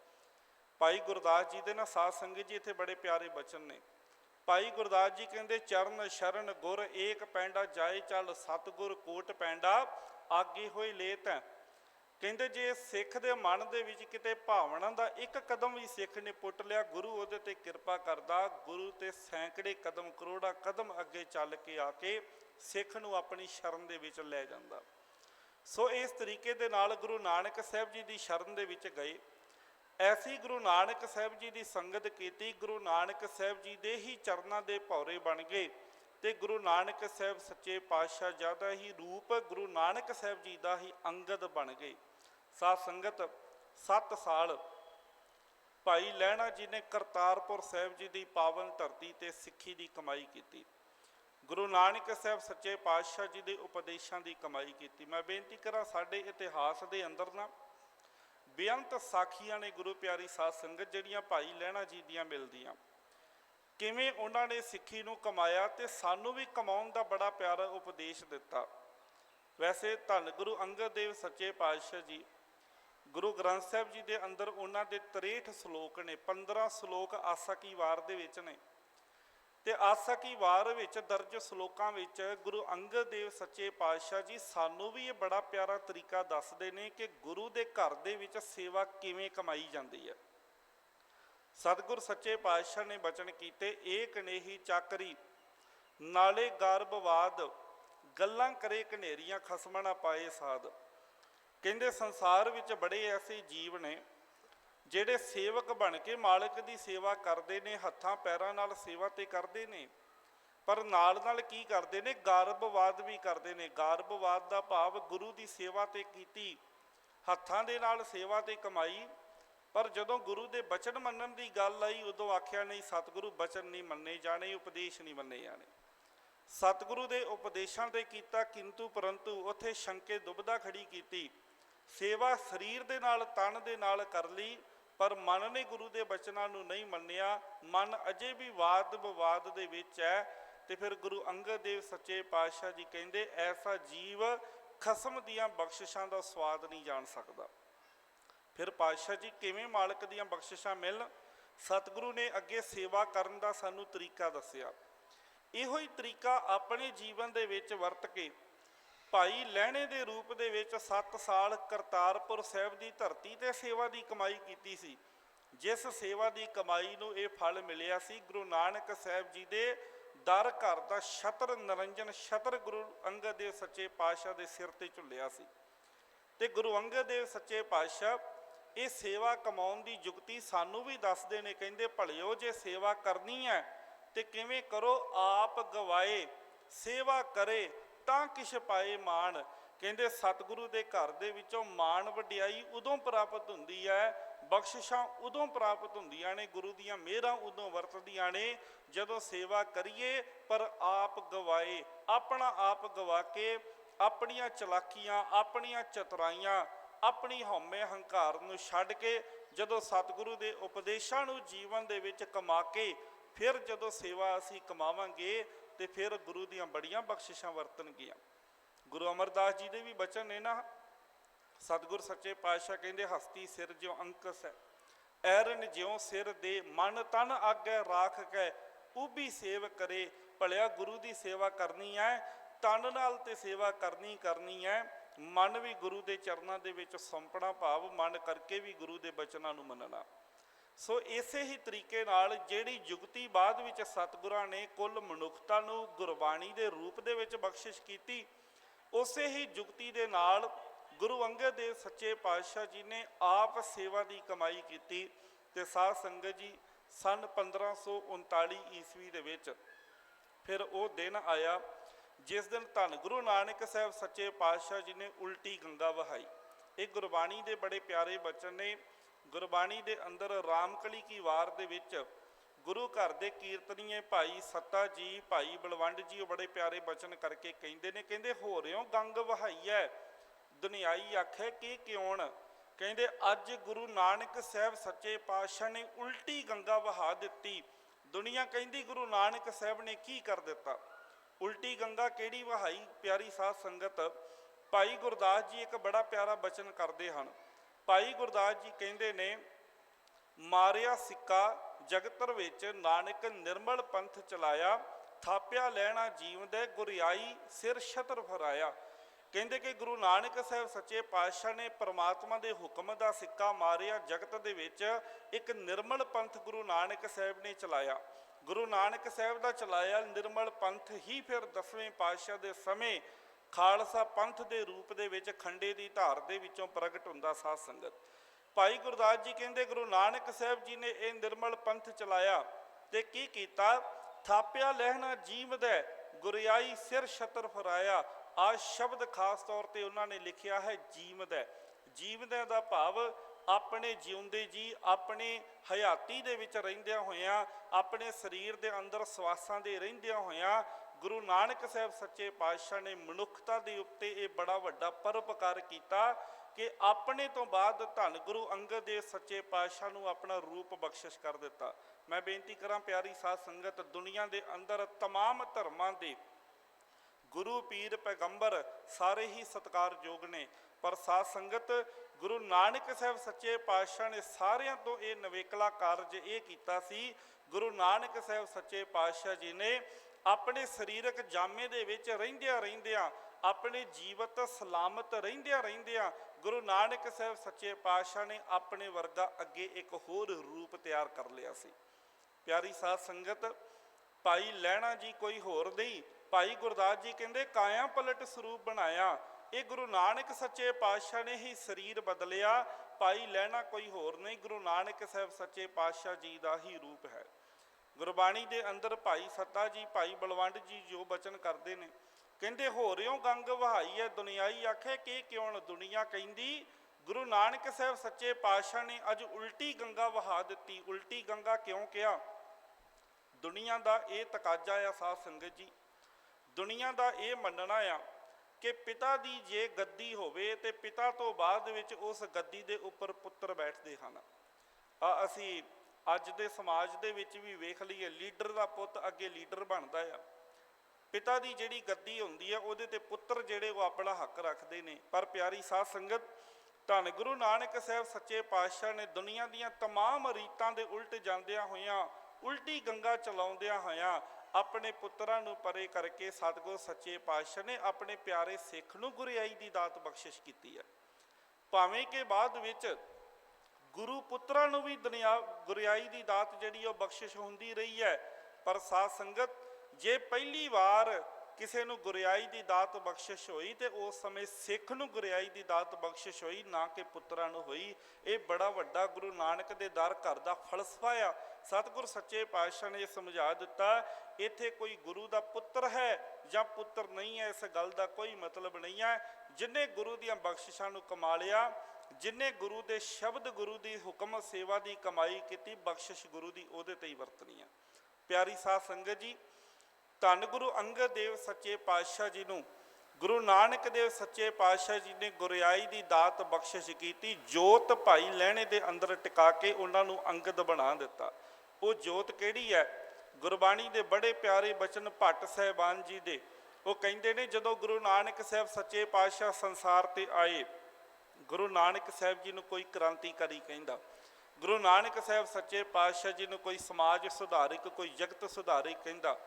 ਭਾਈ ਗੁਰਦਾਸ ਜੀ ਦੇ ਨਾ ਸਾਧ ਸੰਗਤ ਜੀ ਇੱਥੇ ਬੜੇ ਪਿਆਰੇ ਬਚਨ ਨੇ। ਭਾਈ ਗੁਰਦਾਸ ਜੀ ਕਹਿੰਦੇ, ਚਰਨ, ਸ਼ਰਨ, ਗੁਰ, ਏਕ ਪੈਂਡਾ, ਜਾਏ ਚੱਲ ਸਤਗੁਰ, ਕੋਟ ਪੈਂਡਾ, ਆਗੇ ਹੋਏ ਲੇਤ ਹੈ। ਕਹਿੰਦੇ ਜੇ ਸਿੱਖ ਦੇ ਮਨ ਦੇ ਵਿੱਚ ਕਿਤੇ ਭਾਵਨਾ ਦਾ ਇੱਕ ਕਦਮ ਵੀ ਸਿੱਖ ਨੇ ਪੁੱਟ ਲਿਆ, ਗੁਰੂ ਉਹਦੇ ਤੇ ਕਿਰਪਾ ਕਰਦਾ, ਗੁਰੂ ਤੇ ਸੈਂਕੜੇ ਕਦਮ, ਕਰੋੜਾ ਕਦਮ ਅੱਗੇ ਚੱਲ ਕੇ ਆ ਕੇ ਸਿੱਖ ਨੂੰ ਆਪਣੀ ਸ਼ਰਨ ਦੇ ਵਿੱਚ ਲੈ ਜਾਂਦਾ। ਸੋ ਇਸ ਤਰੀਕੇ ਦੇ ਨਾਲ ਗੁਰੂ ਨਾਨਕ ਸਾਹਿਬ ਜੀ ਦੀ ਸ਼ਰਨ ਦੇ ਵਿੱਚ ਗਏ। ਐਸੀ ਗੁਰੂ ਨਾਨਕ ਸਾਹਿਬ ਜੀ ਦੀ ਸੰਗਤ ਕੀਤੀ, ਗੁਰੂ ਨਾਨਕ ਸਾਹਿਬ ਜੀ ਦੇ ਹੀ ਚਰਨਾਂ ਦੇ ਭੌਰੇ ਬਣ ਗਏ ਤੇ ਗੁਰੂ ਨਾਨਕ ਸਾਹਿਬ ਸੱਚੇ ਪਾਤਸ਼ਾਹ ਜ਼ਿਆਦਾ ਹੀ ਰੂਪ ਗੁਰੂ ਨਾਨਕ ਸਾਹਿਬ ਜੀ ਦਾ ਹੀ ਅੰਗਦ ਬਣ ਗਏ। ਸਾਧ ਸੰਗਤ 7 ਸਾਲ ਭਾਈ ਲਹਿਣਾ ਜੀ ਨੇ ਕਰਤਾਰਪੁਰ ਸਾਹਿਬ ਜੀ ਦੀ ਪਾਵਨ ਧਰਤੀ ਤੇ ਸਿੱਖੀ ਦੀ ਕਮਾਈ ਕੀਤੀ। ਗੁਰੂ ਨਾਨਕ ਸਾਹਿਬ ਸੱਚੇ ਪਾਤਸ਼ਾਹ ਜੀ ਦੇ ਉਪਦੇਸ਼ਾਂ ਦੀ ਕਮਾਈ ਕੀਤੀ। ਮੈਂ ਬੇਨਤੀ ਕਰਾਂ ਸਾਡੇ ਇਤਿਹਾਸ ਦੇ ਅੰਦਰ ਨਾ ਬੇਅੰਤ ਸਾਖੀਆਂ ਨੇ ਗੁਰੂ ਪਿਆਰੀ ਸਾਧ ਸੰਗਤ ਜਿਹੜੀਆਂ ਭਾਈ ਲਹਿਣਾ ਜੀ ਦੀਆਂ ਮਿਲਦੀਆਂ। ਕਿਵੇਂ ਉਹਨਾਂ ਨੇ ਸਿੱਖੀ ਨੂੰ ਕਮਾਇਆ ਤੇ ਸਾਨੂੰ ਵੀ ਕਮਾਉਣ ਦਾ ਬੜਾ ਪਿਆਰਾ ਉਪਦੇਸ਼ ਦਿੱਤਾ। ਵੈਸੇ ਧੰਨ ਗੁਰੂ ਅੰਗਦ ਦੇਵ ਸੱਚੇ ਪਾਤਸ਼ਾਹ ਜੀ ਗੁਰੂ ਗ੍ਰੰਥ ਸਾਹਿਬ ਜੀ ਦੇ ਅੰਦਰ ਉਹਨਾਂ ਦੇ 63 ਸ਼ਲੋਕ ਨੇ 15 ਸ਼ਲੋਕ ਆਸਾਕੀ ਵਾਰ ਦੇ ਵਿੱਚ ਨੇ। ਤੇ ਆਸਾਕੀ ਵਾਰ ਵਿੱਚ ਦਰਜ ਸ਼ਲੋਕਾਂ ਵਿੱਚ ਗੁਰੂ ਅੰਗਦ ਦੇਵ ਸੱਚੇ ਪਾਤਸ਼ਾਹ ਜੀ ਸਾਨੂੰ ਵੀ ਇਹ ਬੜਾ ਪਿਆਰਾ ਤਰੀਕਾ ਦੱਸਦੇ ਨੇ ਕਿ ਗੁਰੂ ਦੇ ਘਰ ਦੇ ਵਿੱਚ ਸੇਵਾ ਕਿਵੇਂ ਕਮਾਈ ਜਾਂਦੀ ਹੈ। ਸਤਿਗੁਰ ਸੱਚੇ ਪਾਤਸ਼ਾਹ ਨੇ ਬਚਨ ਕੀਤੇ, ਏਕ ਨੇਹੀ ਚਾਕਰੀ, ਨਾਲੇ ਗਰਭਵਾਦ, ਗੱਲਾਂ ਕਰੇ ਕਨੇਰੀਆਂ ਖਸਮਣਾ ਪਾਏ ਸਾਧ। ਕਹਿੰਦੇ ਸੰਸਾਰ ਵਿੱਚ ਬੜੇ ਐਸੇ ਜੀਵ ਨੇ ਜਿਹੜੇ ਸੇਵਕ ਬਣ ਕੇ ਮਾਲਕ ਦੀ ਸੇਵਾ ਕਰਦੇ ਨੇ, ਹੱਥਾਂ ਪੈਰਾਂ ਨਾਲ ਸੇਵਾ ਤੇ ਕਰਦੇ ਨੇ, ਪਰ ਨਾਲ ਨਾਲ ਕੀ ਕਰਦੇ ਨੇ? ਗਰਭਵਾਦ ਵੀ ਕਰਦੇ ਨੇ। ਗਰਭਵਾਦ ਦਾ ਭਾਵ ਗੁਰੂ ਦੀ ਸੇਵਾ ਤੇ ਕੀਤੀ, ਹੱਥਾਂ ਦੇ ਨਾਲ ਸੇਵਾ ਤੇ ਕਮਾਈ, ਪਰ ਜਦੋਂ ਗੁਰੂ ਦੇ ਬਚਨ ਮੰਨਣ ਦੀ ਗੱਲ ਆਈ, ਉਦੋਂ ਆਖਿਆ, ਨਹੀਂ, ਸਤਿਗੁਰੂ ਬਚਨ ਨਹੀਂ ਮੰਨੇ ਜਾਣੇ, ਉਪਦੇਸ਼ ਨਹੀਂ ਮੰਨੇ ਜਾਣੇ। ਸਤਿਗੁਰੂ ਦੇ ਉਪਦੇਸ਼ਾਂ ਤੇ ਕੀਤਾ, ਕਿੰਤੂ ਪਰੰਤੂ ਉਥੇ ਸ਼ੰਕੇ ਦੁਬਦਾ ਖੜੀ ਕੀਤੀ। ਸੇਵਾ ਸਰੀਰ ਦੇ ਨਾਲ, ਤਨ ਦੇ ਨਾਲ ਕਰ ਲਈ, ਪਰ ਮਨ ਨੇ ਗੁਰੂ ਦੇ ਬਚਨਾਂ ਨੂੰ ਨਹੀਂ ਮੰਨਿਆ। ਮਨ ਅਜੇ ਵੀ ਵਾਦ ਵਿਵਾਦ ਦੇ ਵਿੱਚ ਹੈ। ਤੇ ਫਿਰ ਗੁਰੂ ਅੰਗਦ ਦੇਵ ਸੱਚੇ ਪਾਤਸ਼ਾਹ ਜੀ ਕਹਿੰਦੇ, ਐਸਾ ਜੀਵ ਖਸਮ ਦੀਆਂ ਬਖਸ਼ਿਸ਼ਾਂ ਦਾ ਸਵਾਦ ਨਹੀਂ ਜਾਣ ਸਕਦਾ। ਫਿਰ ਪਾਤਸ਼ਾਹ ਜੀ, ਕਿਵੇਂ ਮਾਲਕ ਦੀਆਂ ਬਖਸ਼ਿਸ਼ਾਂ ਮਿਲਣ? ਸਤਿਗੁਰੂ ਨੇ ਅੱਗੇ ਸੇਵਾ ਕਰਨ ਦਾ ਸਾਨੂੰ ਤਰੀਕਾ ਦੱਸਿਆ। ਇਹੋ ਹੀ ਤਰੀਕਾ ਆਪਣੇ ਜੀਵਨ ਦੇ ਵਿੱਚ ਵਰਤ ਕੇ ਭਾਈ ਲਹਿਣੇ ਦੇ ਰੂਪ ਦੇ ਵਿੱਚ 7 ਸਾਲ ਕਰਤਾਰਪੁਰ ਸਾਹਿਬ ਦੀ ਧਰਤੀ ਤੇ ਸੇਵਾ ਦੀ ਕਮਾਈ ਕੀਤੀ ਸੀ। ਜਿਸ ਸੇਵਾ ਦੀ ਕਮਾਈ ਨੂੰ ਇਹ ਫਲ ਮਿਲਿਆ ਸੀ, ਗੁਰੂ ਨਾਨਕ ਸਾਹਿਬ ਜੀ ਦੇ ਦਰ ਘਰ ਦਾ ਛਤਰ ਨਰੰਜਨ ਛਤਰ ਗੁਰੂ ਅੰਗਦ ਦੇਵ ਸੱਚੇ ਪਾਤਸ਼ਾਹ ਦੇ ਸਿਰ ਤੇ ਝੁੱਲਿਆ ਸੀ। ਤੇ ਗੁਰੂ ਅੰਗਦ ਦੇਵ ਸੱਚੇ ਪਾਤਸ਼ਾਹ, ਇਹ ਸੇਵਾ ਕਮਾਉਣ ਦੀ ਯੁਕਤੀ ਸਾਨੂੰ ਵੀ ਦੱਸਦੇ ਨੇ, ਕਹਿੰਦੇ ਭਲਿਓ ਜੇ ਸੇਵਾ ਕਰਨੀ ਹੈ ਤੇ ਕਿਵੇਂ ਕਰੋ, ਆਪ ਗਵਾਏ, ਸੇਵਾ ਕਰੇ ਤਾਂ ਕਿਛ ਪਾਏ ਮਾਣ। ਕਹਿੰਦੇ ਸਤਿਗੁਰੂ ਦੇ ਘਰ ਦੇ ਵਿੱਚੋਂ ਮਾਣ ਵਡਿਆਈ ਉਦੋਂ ਪ੍ਰਾਪਤ ਹੁੰਦੀ ਹੈ, ਬਖਸ਼ਿਸ਼ਾਂ ਉਦੋਂ ਪ੍ਰਾਪਤ ਹੁੰਦੀਆਂ ਨੇ, ਗੁਰੂ ਦੀਆਂ ਮਿਹਰਾਂ ਉਦੋਂ ਵਰਤਦੀਆਂ ਨੇ, ਜਦੋਂ ਸੇਵਾ ਕਰੀਏ ਪਰ ਆਪ ਗਵਾਏ, ਆਪਣਾ ਆਪ ਗਵਾ ਕੇ ਆਪਣੀਆਂ ਚਲਾਕੀਆਂ, ਆਪਣੀਆਂ ਚਤਰਾਈਆਂ, ਆਪਣੀ ਹਉਮੈ ਹੰਕਾਰ ਨੂੰ ਛੱਡ ਕੇ ਜਦੋਂ ਸਤਿਗੁਰੂ ਦੇ ਉਪਦੇਸ਼ਾਂ ਨੂੰ ਜੀਵਨ ਦੇ ਵਿੱਚ ਕਮਾ ਕੇ, ਫਿਰ ਜਦੋਂ ਸੇਵਾ ਅਸੀਂ ਕਮਾਵਾਂਗੇ ਤੇ ਫਿਰ ਗੁਰੂ ਦੀਆਂ ਬੜੀਆਂ ਬਖਸ਼ਿਸ਼ਾਂ ਵਰਤਣਗੀਆਂ ਗੁਰੂ ਅਮਰਦਾਸ ਜੀ ਦੇ ਵੀ ਬਚਨ ਨੇ ਨਾ, ਸਤਿਗੁਰ ਸੱਚੇ ਪਾਤਸ਼ਾਹ ਕਹਿੰਦੇ, ਹਸਤੀ ਸਿਰ ਜਿਉ ਅੰਕਸ ਹੈ, ਐਰਨ ਜਿਉ ਸਿਰ ਦੇ ਮਨ ਤਨ ਆਗੇ ਰਾਖ ਕੇ ਉਬੀ ਸੇਵ ਕਰੇ, ਭਲਿਆ ਗੁਰੂ ਦੀ ਸੇਵਾ ਕਰਨੀ ਹੈ ਤਨ ਨਾਲ ਤੇ ਸੇਵਾ ਕਰਨੀ ਕਰਨੀ ਹੈ ਮਨ ਵੀ ਗੁਰੂ ਦੇ ਚਰਨਾਂ ਦੇ ਵਿੱਚ ਸੰਪਣਾ ਭਾਵ, ਮਨ ਕਰਕੇ ਵੀ ਗੁਰੂ ਦੇ ਬਚਨਾਂ ਨੂੰ ਮੰਨਣਾ। ਸੋ ਇਸੇ ਹੀ ਤਰੀਕੇ ਨਾਲ ਜਿਹੜੀ ਯੁਗਤੀ ਬਾਅਦ ਵਿੱਚ ਸਤਿਗੁਰਾਂ ਨੇ ਕੁੱਲ ਮਨੁੱਖਤਾ ਨੂੰ ਗੁਰਬਾਣੀ ਦੇ ਰੂਪ ਦੇ ਵਿੱਚ ਬਖਸ਼ਿਸ਼ ਕੀਤੀ, ਉਸੇ ਹੀ ਯੁਗਤੀ ਦੇ ਨਾਲ ਗੁਰੂ ਅੰਗਦ ਦੇਵ ਸੱਚੇ ਪਾਤਸ਼ਾਹ ਜੀ ਨੇ ਆਪ ਸੇਵਾ ਦੀ ਕਮਾਈ ਕੀਤੀ ਤੇ ਸਾਧ ਸੰਗਤ ਜੀ ਸਨ 1539 ਈਸਵੀ ਦੇ ਵਿੱਚ ਫਿਰ ਉਹ ਦਿਨ ਆਇਆ, ਜਿਸ ਦਿਨ ਧੰਨ ਗੁਰੂ ਨਾਨਕ ਸਾਹਿਬ ਸੱਚੇ ਪਾਤਸ਼ਾਹ ਜੀ ਨੇ ਉਲਟੀ ਗੰਗਾ ਵਹਾਈ। ਇਹ ਗੁਰਬਾਣੀ ਦੇ ਬੜੇ ਪਿਆਰੇ ਬਚਨ ਨੇ ਗੁਰਬਾਣੀ ਦੇ ਅੰਦਰ ਰਾਮਕਲੀ ਕੀ ਵਾਰ ਦੇ ਵਿੱਚ ਗੁਰੂ ਘਰ ਦੇ ਕੀਰਤਨੀਏ ਭਾਈ ਸੱਤਾ ਜੀ, ਭਾਈ ਬਲਵੰਡ ਜੀ, ਉਹ ਬੜੇ ਪਿਆਰੇ ਬਚਨ ਕਰਕੇ ਕਹਿੰਦੇ ਨੇ, ਕਹਿੰਦੇ, ਹੋ ਰਿਓ ਗੰਗ ਵਹਾਈਐ, ਦੁਨਿਆਈ ਆਖੇ ਕੀ ਕਿਉਣ? ਕਹਿੰਦੇ, ਅੱਜ ਗੁਰੂ ਨਾਨਕ ਸਾਹਿਬ ਸੱਚੇ ਪਾਤਸ਼ਾਹ ਨੇ ਉਲਟੀ ਗੰਗਾ ਵਹਾ ਦਿੱਤੀ। ਦੁਨੀਆ ਕਹਿੰਦੀ ਗੁਰੂ ਨਾਨਕ ਸਾਹਿਬ ਨੇ ਕੀ ਕਰ ਦਿੱਤਾ? ਉਲਟੀ ਗੰਗਾ ਕਿਹੜੀ ਵਹਾਈ? ਪਿਆਰੀ ਸਾਧ ਸੰਗਤ, ਭਾਈ ਗੁਰਦਾਸ ਜੀ ਇੱਕ ਬੜਾ ਪਿਆਰਾ ਬਚਨ ਕਰਦੇ ਹਨ। ਭਾਈ ਗੁਰਦਾਸ ਜੀ ਕਹਿੰਦੇ ਨੇ, ਮਾਰਿਆ ਸਿੱਕਾ ਜਗਤਰ ਵਿੱਚ ਨਾਨਕ ਨਿਰਮਲ ਪੰਥ ਚਲਾਇਆ, ਥਾਪਿਆ ਲੈਣਾ ਜੀਵ ਦੇ ਗੁਰਿਆਈ ਸਿਰ ਛਤਰ ਫਰਾਇਆ। ਕਹਿੰਦੇ ਕਿ ਗੁਰੂ ਨਾਨਕ ਸਾਹਿਬ ਸੱਚੇ ਪਾਤਸ਼ਾਹ ਨੇ ਪ੍ਰਮਾਤਮਾ ਦੇ ਹੁਕਮ ਦਾ ਸਿੱਕਾ ਮਾਰਿਆ, ਜਗਤ ਦੇ ਵਿੱਚ ਇੱਕ ਨਿਰਮਲ ਪੰਥ ਗੁਰੂ ਨਾਨਕ ਸਾਹਿਬ ਨੇ ਚਲਾਇਆ। ਗੁਰੂ ਨਾਨਕ ਸਾਹਿਬ ਦਾ ਚਲਾਇਆ ਨਿਰਮਲ ਪੰਥ ਹੀ ਫਿਰ ਦਸਵੇਂ ਪਾਤਸ਼ਾਹ ਦੇ ਸਮੇਂ ਖਾਲਸਾ ਪੰਥ ਦੇ ਰੂਪ ਦੇ ਵਿੱਚ ਖੰਡੇ ਦੀ ਧਾਰ ਦੇ ਵਿੱਚੋਂ ਪ੍ਰਗਟ ਹੁੰਦਾ ਸਾਧ ਸੰਗਤ। ਭਾਈ ਗੁਰਦਾਸ ਜੀ ਕਹਿੰਦੇ, ਗੁਰੂ ਨਾਨਕ ਸਾਹਿਬ ਜੀ ਨੇ ਇਹ ਨਿਰਮਲ ਪੰਥ ਚਲਾਇਆ ਤੇ ਕੀ ਕੀਤਾ? ਥਾਪਿਆ ਲਹਿਣਾ ਜੀਵਦੈ, ਗੁਰਿਆਈ ਸਿਰ ਛਤਰ ਫਰਾਇਆ। ਆ ਸ਼ਬਦ ਖਾਸ ਤੌਰ ਤੇ ਉਹਨਾਂ ਨੇ ਲਿਖਿਆ ਹੈ, ਜੀਵਦੈ। ਜੀਵਦੈ ਦਾ ਭਾਵ ਆਪਣੇ ਜਿਉਂਦੇ ਜੀ, ਆਪਣੇ ਹਯਾਤੀ ਦੇ ਵਿੱਚ ਰਹਿੰਦਿਆਂ ਹੋਇਆਂ, ਆਪਣੇ ਸਰੀਰ ਦੇ ਅੰਦਰ ਸਵਾਸਾਂ ਦੇ ਰਹਿੰਦਿਆਂ ਹੋਇਆਂ ਗੁਰੂ ਨਾਨਕ ਸਾਹਿਬ ਸੱਚੇ ਪਾਤਸ਼ਾਹ ਨੇ ਮਨੁੱਖਤਾ ਦੇ ਉੱਤੇ ਇਹ ਬੜਾ ਵੱਡਾ ਪਰਉਪਕਾਰ ਕੀਤਾ ਕਿ ਆਪਣੇ ਤੋਂ ਬਾਅਦ ਧੰਨ ਗੁਰੂ ਅੰਗਦ ਦੇਵ ਸੱਚੇ ਪਾਤਸ਼ਾਹ ਨੂੰ ਆਪਣਾ ਰੂਪ ਬਖਸ਼ਿਸ਼ ਕਰ ਦਿੱਤਾ ਮੈਂ ਬੇਨਤੀ ਕਰਾਂ ਪਿਆਰੀ ਸਾਧ ਸੰਗਤ ਦੁਨੀਆ ਦੇ ਅੰਦਰ तमाम ਧਰਮਾਂ ਦੇ ਗੁਰੂ ਪੀਰ ਪੈਗੰਬਰ ਸਾਰੇ ਹੀ ਸਤਿਕਾਰਯੋਗ ਨੇ ਪਰ ਸਾਧ ਸੰਗਤ ਗੁਰੂ ਨਾਨਕ ਸਾਹਿਬ ਸੱਚੇ ਪਾਤਸ਼ਾਹ ਨੇ ਸਾਰਿਆਂ ਤੋਂ ਇਹ ਨਵੇਕਲਾ ਕਾਰਜ ਇਹ ਕੀਤਾ ਸੀ ਗੁਰੂ ਨਾਨਕ ਸਾਹਿਬ ਸੱਚੇ ਪਾਤਸ਼ਾਹ ਜੀ ਨੇ ਆਪਣੇ ਸਰੀਰਕ ਜਾਮੇ ਦੇ ਵਿੱਚ ਰਹਿੰਦਿਆਂ ਰਹਿੰਦਿਆਂ, ਆਪਣੇ ਜੀਵਤ ਸਲਾਮਤ ਰਹਿੰਦਿਆਂ ਰਹਿੰਦਿਆਂ, ਗੁਰੂ ਨਾਨਕ ਸਾਹਿਬ ਸੱਚੇ ਪਾਤਸ਼ਾਹ ਨੇ ਆਪਣੇ ਵਰਗਾ ਅੱਗੇ ਇੱਕ ਹੋਰ ਰੂਪ ਤਿਆਰ ਕਰ ਲਿਆ ਸੀ। ਪਿਆਰੀ ਸਾਧ ਸੰਗਤ, ਭਾਈ ਲੈਣਾ ਜੀ ਕੋਈ ਹੋਰ ਨਹੀਂ, ਭਾਈ ਗੁਰਦਾਸ ਜੀ ਕਹਿੰਦੇ, ਕਾਇਆ ਪਲਟ ਸਰੂਪ ਬਣਾਇਆ। ਇਹ ਗੁਰੂ ਨਾਨਕ ਸੱਚੇ ਪਾਤਸ਼ਾਹ ਨੇ ਹੀ ਸਰੀਰ ਬਦਲਿਆ। ਭਾਈ ਲੈਣਾ ਕੋਈ ਹੋਰ ਨਹੀਂ, ਗੁਰੂ ਨਾਨਕ ਸਾਹਿਬ ਸੱਚੇ ਪਾਤਸ਼ਾਹ ਜੀ ਦਾ ਹੀ ਰੂਪ ਹੈ। ਗੁਰਬਾਣੀ ਦੇ ਅੰਦਰ ਭਾਈ ਸੱਤਾ ਜੀ, ਭਾਈ ਬਲਵੰਡ ਜੀ ਜੋ ਬਚਨ ਕਰਦੇ ਨੇ, ਕਹਿੰਦੇ ਹੋ ਰਿਓ ਗੰਗ ਵਹਾਈ ਹੈ ਦੁਨੀਆਈ, ਆਖੇ, ਕਿ ਕਿਉਂ ਨ ਦੁਨੀਆ ਕਹਿੰਦੀ? ਗੁਰੂ ਨਾਨਕ ਸਾਹਿਬ ਸੱਚੇ ਪਾਤਸ਼ਾਹ ਨੇ ਅੱਜ ਉਲਟੀ ਗੰਗਾ ਵਹਾ ਦਿੱਤੀ, ਉਲਟੀ ਗੰਗਾ ਕਿਉਂ ਕਿਹਾ? ਦੁਨੀਆ ਦਾ ਇਹ ਤਕਾਜ਼ਾ ਆ ਸਾਧ ਸੰਗਤ ਜੀ, ਦੁਨੀਆ ਦਾ ਇਹ ਮੰਨਣਾ ਆ ਕਿ ਪਿਤਾ ਦੀ ਜੇ ਗੱਦੀ ਹੋਵੇ ਤੇ ਪਿਤਾ ਤੋਂ ਬਾਅਦ ਵਿੱਚ ਉਸ ਗੱਦੀ ਦੇ ਉੱਪਰ ਪੁੱਤਰ ਬੈਠਦੇ ਹਨ। ਆ ਅਸੀਂ ਅੱਜ ਦੇ ਸਮਾਜ ਦੇ ਵਿੱਚ ਵੀ ਵੇਖ ਲਈਏ, ਲੀਡਰ ਦਾ ਪੁੱਤ ਅੱਗੇ ਲੀਡਰ ਬਣਦਾ ਆ। ਪਿਤਾ ਦੀ ਜਿਹੜੀ ਗੱਦੀ ਹੁੰਦੀ ਹੈ ਉਹਦੇ ਤੇ ਪੁੱਤਰ ਜਿਹੜੇ ਉਹ ਆਪਣਾ ਹੱਕ ਰੱਖਦੇ ਨੇ। ਪਰ ਪਿਆਰੀ ਸਾਧ ਸੰਗਤ, ਧੰਨ ਗੁਰੂ ਨਾਨਕ ਸਾਹਿਬ ਸੱਚੇ ਪਾਤਸ਼ਾਹ ਨੇ ਦੁਨੀਆ ਦੀਆਂ ਤਮਾਮ ਰੀਤਾਂ ਦੇ ਉਲਟ ਜਾਂਦਿਆਂ ਹੋਇਆਂ, ਉਲਟੀ ਗੰਗਾ ਚਲਾਉਂਦਿਆਂ ਹੋਇਆਂ ਆਪਣੇ ਪੁੱਤਰਾਂ ਨੂੰ ਪਰੇ ਕਰਕੇ ਸਤਿਗੁਰ ਸੱਚੇ ਪਾਤਸ਼ਾਹ ਨੇ ਆਪਣੇ ਪਿਆਰੇ ਸਿੱਖ ਨੂੰ ਗੁਰਿਆਈ ਦੀ ਦਾਤ ਬਖਸ਼ਿਸ਼ ਕੀਤੀ ਹੈ ਭਾਵੇਂ ਕਿ ਬਾਅਦ ਵਿੱਚ ਗੁਰੂ ਪੁੱਤਰਾਂ ਨੂੰ ਵੀ ਦੁਨਿਆ, ਗੁਰਿਆਈ ਦੀ ਦਾਤ ਜਿਹੜੀ ਉਹ ਬਖਸ਼ਿਸ਼ ਹੁੰਦੀ ਰਹੀ ਹੈ। ਪਰ ਸਾਧ ਸੰਗਤ, ਜੇ ਪਹਿਲੀ ਵਾਰ ਕਿਸੇ ਨੂੰ ਗੁਰਿਆਈ ਦੀ ਦਾਤ ਬਖਸ਼ਿਸ਼ ਹੋਈ ਤੇ ਉਸ ਸਮੇਂ ਸਿੱਖ ਨੂੰ ਗੁਰਿਆਈ ਦੀ ਦਾਤ ਬਖਸ਼ਿਸ਼ ਹੋਈ, ਨਾ ਕਿ ਪੁੱਤਰਾਂ ਨੂੰ ਹੋਈ, ਇਹ ਬੜਾ ਵੱਡਾ ਗੁਰੂ ਨਾਨਕ ਦੇ ਦਰ ਘਰ ਦਾ ਫਲਸਫਾ ਆ। ਸਤਿਗੁਰ ਸੱਚੇ ਪਾਤਸ਼ਾਹ ਨੇ ਇਹ ਸਮਝਾ ਦਿੱਤਾ, ਇੱਥੇ ਕੋਈ ਗੁਰੂ ਦਾ ਪੁੱਤਰ ਹੈ ਜਾਂ ਪੁੱਤਰ ਨਹੀਂ ਹੈ, ਇਸ ਗੱਲ ਦਾ ਕੋਈ ਮਤਲਬ ਨਹੀਂ ਹੈ। ਜਿਨੇ ਗੁਰੂ ਦੀਆਂ ਬਖਸ਼ਿਸ਼ਾਂ ਨੂੰ ਕਮਾ ਲਿਆ ਜਿਨੇ ਗੁਰੂ ਦੇ ਸ਼ਬਦ ਗੁਰੂ ਦੀ ਹੁਕਮ, ਸੇਵਾ ਦੀ ਕਮਾਈ ਕੀਤੀ, ਬਖਸ਼ਿਸ਼ ਗੁਰੂ ਦੀ ਉਹਦੇ ਤੇ ਹੀ ਵਰਤਣੀ ਆ। ਪਿਆਰੀ ਸਾਧ ਸੰਗਤ ਜੀ, ਧੰਨ ਗੁਰੂ ਅੰਗਦ ਦੇਵ ਸੱਚੇ ਪਾਤਸ਼ਾਹ ਜੀ ਨੂੰ, ਗੁਰੂ ਨਾਨਕ ਦੇਵ ਸੱਚੇ ਪਾਤਸ਼ਾਹ ਜੀ ਨੇ ਗੁਰਿਆਈ ਦੀ ਦਾਤ ਬਖਸ਼ਿਸ਼ ਕੀਤੀ, ਜੋਤ ਭਾਈ ਲਹਿਣੇ ਦੇ ਅੰਦਰ ਟਿਕਾ ਕੇ ਉਹਨਾਂ ਨੂੰ ਅੰਗਦ ਬਣਾ ਦਿੱਤਾ। ਉਹ ਜੋਤ ਕਿਹੜੀ ਹੈ ਗੁਰਬਾਣੀ ਦੇ ਬੜੇ ਪਿਆਰੇ ਬਚਨ ਭੱਟ ਸਾਹਿਬਾਨ ਜੀ ਦੇ। ਉਹ ਕਹਿੰਦੇ ਨੇ, ਜਦੋਂ ਗੁਰੂ ਨਾਨਕ ਸਾਹਿਬ ਸੱਚੇ ਪਾਤਸ਼ਾਹ ਸੰਸਾਰ ਤੇ ਆਏ ਗੁਰੂ ਨਾਨਕ ਸਾਹਿਬ ਜੀ ਨੂੰ ਕੋਈ ਕ੍ਰਾਂਤੀਕਾਰੀ ਕਹਿੰਦਾ। ਗੁਰੂ ਨਾਨਕ ਸਾਹਿਬ ਸੱਚੇ ਪਾਤਸ਼ਾਹ ਜੀ ਨੂੰ ਕੋਈ ਸਮਾਜ ਸੁਧਾਰਕ, ਕੋਈ ਜਗਤ ਸੁਧਾਰਕ ਕਹਿੰਦਾ।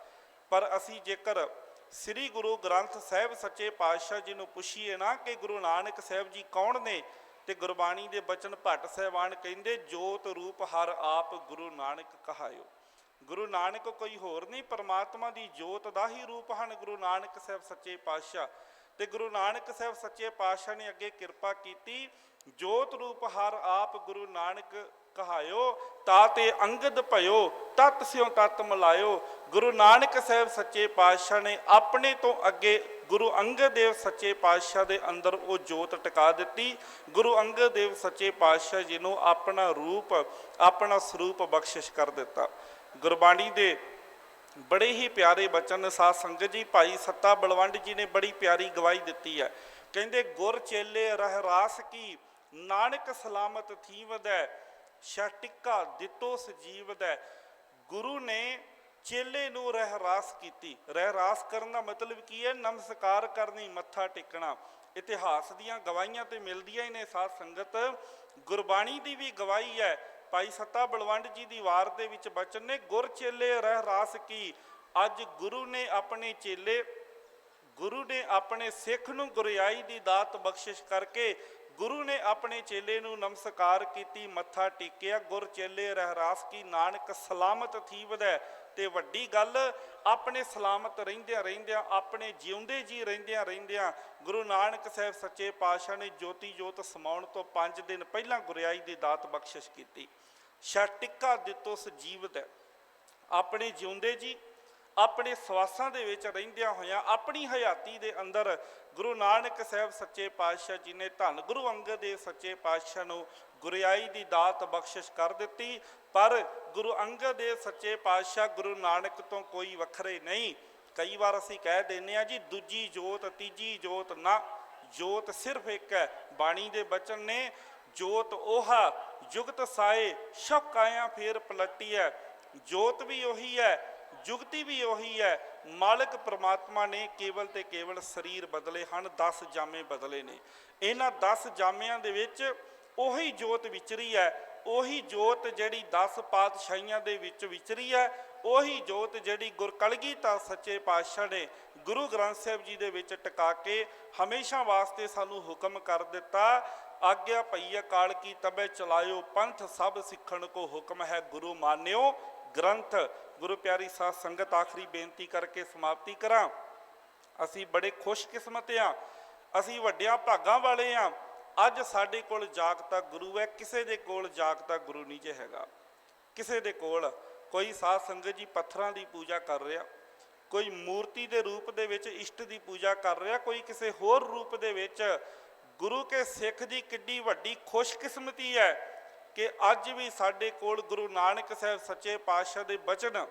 ਪਰ ਅਸੀਂ ਜੇਕਰ ਸ੍ਰੀ ਗੁਰੂ ਗ੍ਰੰਥ ਸਾਹਿਬ ਸੱਚੇ ਪਾਤਸ਼ਾਹ ਜੀ ਨੂੰ ਪੁੱਛੀਏ ਨਾ ਕਿ ਗੁਰੂ ਨਾਨਕ ਸਾਹਿਬ ਜੀ ਕੌਣ ਨੇ, ਤੇ ਗੁਰਬਾਣੀ ਦੇ ਬਚਨ ਭੱਟ ਸਾਹਿਬਾਨ ਕਹਿੰਦੇ, ਜੋਤ ਰੂਪ ਹਰ ਆਪ ਗੁਰੂ ਨਾਨਕ ਕਹਾਇਓ। ਗੁਰੂ ਨਾਨਕ ਕੋਈ ਹੋਰ ਨਹੀਂ, ਪਰਮਾਤਮਾ ਦੀ ਜੋਤ ਦਾ ਹੀ ਰੂਪ ਹਨ ਗੁਰੂ ਨਾਨਕ ਸਾਹਿਬ ਸੱਚੇ ਪਾਤਸ਼ਾਹ। ਤੇ ਗੁਰੂ ਨਾਨਕ ਸਾਹਿਬ ਸੱਚੇ ਪਾਤਸ਼ਾਹ ਨੇ ਅੱਗੇ ਕਿਰਪਾ ਕੀਤੀ, ਜੋਤ ਰੂਪ ਹਰ ਆਪ ਗੁਰੂ ਨਾਨਕ ਕਹਾਇਓ, ਤਾ ਤੇ ਅੰਗਦ ਭਇਓ, ਤਤ ਸਿਉ ਤਤ ਮਲਾਇਓ। ਗੁਰੂ ਨਾਨਕ ਸਾਹਿਬ ਸੱਚੇ ਪਾਤਸ਼ਾਹ ਨੇ ਆਪਣੇ ਤੋਂ ਅੱਗੇ ਗੁਰੂ ਅੰਗਦ ਦੇਵ ਸੱਚੇ ਪਾਤਸ਼ਾਹ ਦੇ ਅੰਦਰ ਉਹ ਜੋਤ ਟਿਕਾ ਦਿੱਤੀ। ਗੁਰੂ ਅੰਗਦ ਦੇਵ ਸੱਚੇ ਪਾਤਸ਼ਾਹ ਜੀ ਨੂੰ ਆਪਣਾ ਰੂਪ, ਆਪਣਾ ਸਰੂਪ ਬਖਸ਼ਿਸ਼ ਕਰ ਦਿੱਤਾ। ਗੁਰਬਾਣੀ ਦੇ ਬੜੇ ਹੀ ਪਿਆਰੇ ਬਚਨ ਸਾਧ ਸੰਗਤ ਜੀ, ਭਾਈ ਸੱਤਾ ਬਲਵੰਡ ਜੀ ਨੇ ਬੜੀ ਪਿਆਰੀ ਗਵਾਹੀ ਦਿੱਤੀ ਹੈ। ਕਹਿੰਦੇ, ਗੁਰ ਚੇਲੇ ਰਹਿ ਕੀ, ਨਾਨਕ ਸਲਾਮਤ ਥੀ ਵਦੈ ਦਿੱਤੋ ਸਜੀਵਦੈ ਗੁਰੂ ਨੇ ਚੇਲੇ ਨੂੰ ਰਹਿਰਾਸ ਕੀਤੀ। ਰਹਿਰਾਸ ਕਰਨ ਦਾ ਮਤਲਬ ਕੀ ਹੈ? ਨਮਸਕਾਰ ਕਰਨੀ, ਮੱਥਾ ਟੇਕਣਾ। ਇਤਿਹਾਸ ਦੀਆਂ ਗਵਾਹੀਆਂ ਤੇ ਮਿਲਦੀਆਂ ਹੀ ਨੇ। ਸਾਧ ਸੰਗਤ, ਗੁਰਬਾਣੀ ਦੀ ਵੀ ਗਵਾਹੀ ਹੈ। ਭਾਈ ਸੱਤਾ ਬਲਵੰਡ ਜੀ ਦੀ ਵਾਰ ਦੇ ਵਿੱਚ ਬਚਨ ਨੇ, ਗੁਰ ਚੇਲੇ ਰਹਿ ਰਾਸ ਕੀ, ਅੱਜ ਗੁਰੂ ਨੇ ਆਪਣੇ ਚੇਲੇ, ਗੁਰੂ ਨੇ ਆਪਣੇ ਸਿੱਖ ਨੂੰ ਗੁਰਿਆਈ ਦੀ ਦਾਤ ਬਖਸ਼ਿਸ਼ ਕਰਕੇ ਗੁਰੂ ਨੇ ਆਪਣੇ ਚੇਲੇ ਨੂੰ ਨਮਸਕਾਰ ਕੀਤੀ, ਮੱਥਾ ਟੇਕਿਆ, ਗੁਰ ਚੇਲੇ ਰਹਿਰਾਸ ਕੀ, ਨਾਨਕ ਸਲਾਮਤ ਥੀ ਵਧੈ ਤੇ ਵੱਡੀ ਗੱਲ ਆਪਣੇ ਸਲਾਮਤ ਰਹਿੰਦਿਆਂ ਰਹਿੰਦਿਆਂ, ਆਪਣੇ ਜਿਉਂਦੇ ਜੀ ਰਹਿੰਦਿਆਂ ਰਹਿੰਦਿਆਂ, ਗੁਰੂ ਨਾਨਕ ਸਾਹਿਬ ਸੱਚੇ ਪਾਤਸ਼ਾਹ ਨੇ ਜੋਤੀ ਜੋਤ ਸਮਾਉਣ ਤੋਂ 5 ਦਿਨ ਪਹਿਲਾਂ ਗੁਰਿਆਈ ਦੀ ਦਾਤ ਬਖਸ਼ਿਸ਼ ਕੀਤੀ। ਛਟਿੱਕਾ ਦਿੱਤੋ ਸਜੀਵਤ ਆਪਣੇ ਜਿਉਂਦੇ ਜੀ ਆਪਣੇ ਸਵਾਸਾਂ ਦੇ ਵਿੱਚ ਰਹਿੰਦਿਆਂ ਹੋਇਆਂ ਆਪਣੀ ਹਯਾਤੀ ਦੇ ਅੰਦਰ ਗੁਰੂ ਨਾਨਕ ਸਾਹਿਬ ਸੱਚੇ ਪਾਤਸ਼ਾਹ ਜੀ ਨੇ ਧੰਨ ਗੁਰੂ ਅੰਗਦ ਦੇਵ ਸੱਚੇ ਪਾਤਸ਼ਾਹ ਨੂੰ ਗੁਰਿਆਈ ਦੀ ਦਾਤ ਬਖਸ਼ਿਸ਼ ਕਰ ਦਿੱਤੀ, ਪਰ ਗੁਰੂ ਅੰਗਦ ਦੇਵ ਸੱਚੇ ਪਾਤਸ਼ਾਹ ਗੁਰੂ ਨਾਨਕ ਤੋਂ ਕੋਈ ਵੱਖਰੇ ਨਹੀਂ। ਕਈ ਵਾਰ ਅਸੀਂ ਕਹਿ ਦਿੰਦੇ ਆ ਜੀ, ਦੂਜੀ ਜੋਤ, ਤੀਜੀ ਜੋਤ ਨਾ, ਜੋਤ ਸਿਰਫ ਇੱਕ ਹੈ, ਬਾਣੀ ਦੇ ਬਚਨ ਨੇ, ਜੋਤ 오ਹਾ, ਜੁਗਤ ਸਾਏ, ਸ਼ਕ ਆਇਆ ਫੇਰ ਪਲਟੀ ਹੈ, ਜੋਤ ਵੀ ਉਹੀ ਹੈ ਜੁਗਤੀ ਵੀ ਉਹੀ ਹੈ। ਮਾਲਕ ਪ੍ਰਮਾਤਮਾ ਨੇ ਕੇਵਲ ਤੇ ਕੇਵਲ ਸਰੀਰ ਬਦਲੇ ਹਨ 10 ਜਾਮੇ ਬਦਲੇ ਨੇ। ਇਹਨਾਂ 10 ਜਾਮਿਆਂ ਦੇ ਵਿੱਚ ਉਹੀ ਜੋਤ ਵਿਚਰੀ ਹੈ। ਉਹੀ ਜੋਤ ਜਿਹੜੀ 10 ਪਾਤਸ਼ਾਹੀਆਂ ਦੇ ਵਿੱਚ ਵਿਚਰੀ ਹੈ। ਉਹੀ ਜੋਤ ਜਿਹੜੀ ਗੁਰਕਲਗੀ ਤਾਂ ਸੱਚੇ ਪਾਤਸ਼ਾਹ ਨੇ ਗੁਰੂ ਗ੍ਰੰਥ ਸਾਹਿਬ ਜੀ ਦੇ ਵਿੱਚ ਟਿਕਾ ਕੇ ਹਮੇਸ਼ਾ ਵਾਸਤੇ ਸਾਨੂੰ ਹੁਕਮ ਕਰ ਦਿੱਤਾ, ਆਗਿਆ ਪਈ ਅਕਾਲ ਕੀ ਤਬੇ ਚਲਾਇਓ, ਪੰਥ ਸਭ ਸਿੱਖਣ ਕੋ ਹੁਕਮ ਹੈ, ਗੁਰੂ ਮਾਨਿਓ ਗ੍ਰੰਥ। ਗੁਰੂ ਪਿਆਰੀ ਸਾਧ ਸੰਗਤ, ਆਖਰੀ ਬੇਨਤੀ ਕਰਕੇ ਸਮਾਪਤੀ ਕਰਾਂ। ਅਸੀਂ ਬੜੇ ਖੁਸ਼ਕਿਸਮਤ ਆ। ਅਸੀਂ ਵੱਡਿਆਂ ਭਾਗਾਂ ਵਾਲੇ ਆ। ਅੱਜ ਸਾਡੇ ਕੋਲ ਜਾਗਤਾ ਗੁਰੂ ਹੈ। ਕਿਸੇ ਦੇ ਕੋਲ ਜਾਗਤਾ ਗੁਰੂ ਨਹੀਂ ਜੇ ਹੈਗਾ। ਕਿਸੇ ਦੇ ਕੋਲ ਕੋਈ ਸਾਧ ਸੰਗਤ ਜੀ ਪੱਥਰਾਂ ਦੀ ਪੂਜਾ ਕਰ ਰਿਹਾ, ਕੋਈ ਮੂਰਤੀ ਦੇ ਰੂਪ ਦੇ ਵਿੱਚ ਇਸ਼ਟ ਦੀ ਪੂਜਾ ਕਰ ਰਿਹਾ, ਕੋਈ ਕਿਸੇ ਹੋਰ ਰੂਪ ਦੇ ਵਿੱਚ ਗੁਰੂ ਕੇ ਸਿੱਖ ਦੀ ਕਿੱਡੀ ਵੱਡੀ ਖੁਸ਼ਕਿਸਮਤੀ ਹੈ। ਕਿ ਅੱਜ ਵੀ ਸਾਡੇ ਕੋਲ ਗੁਰੂ ਨਾਨਕ ਸਾਹਿਬ ਸੱਚੇ ਪਾਤਸ਼ਾਹ ਦੇ ਬਚਨ,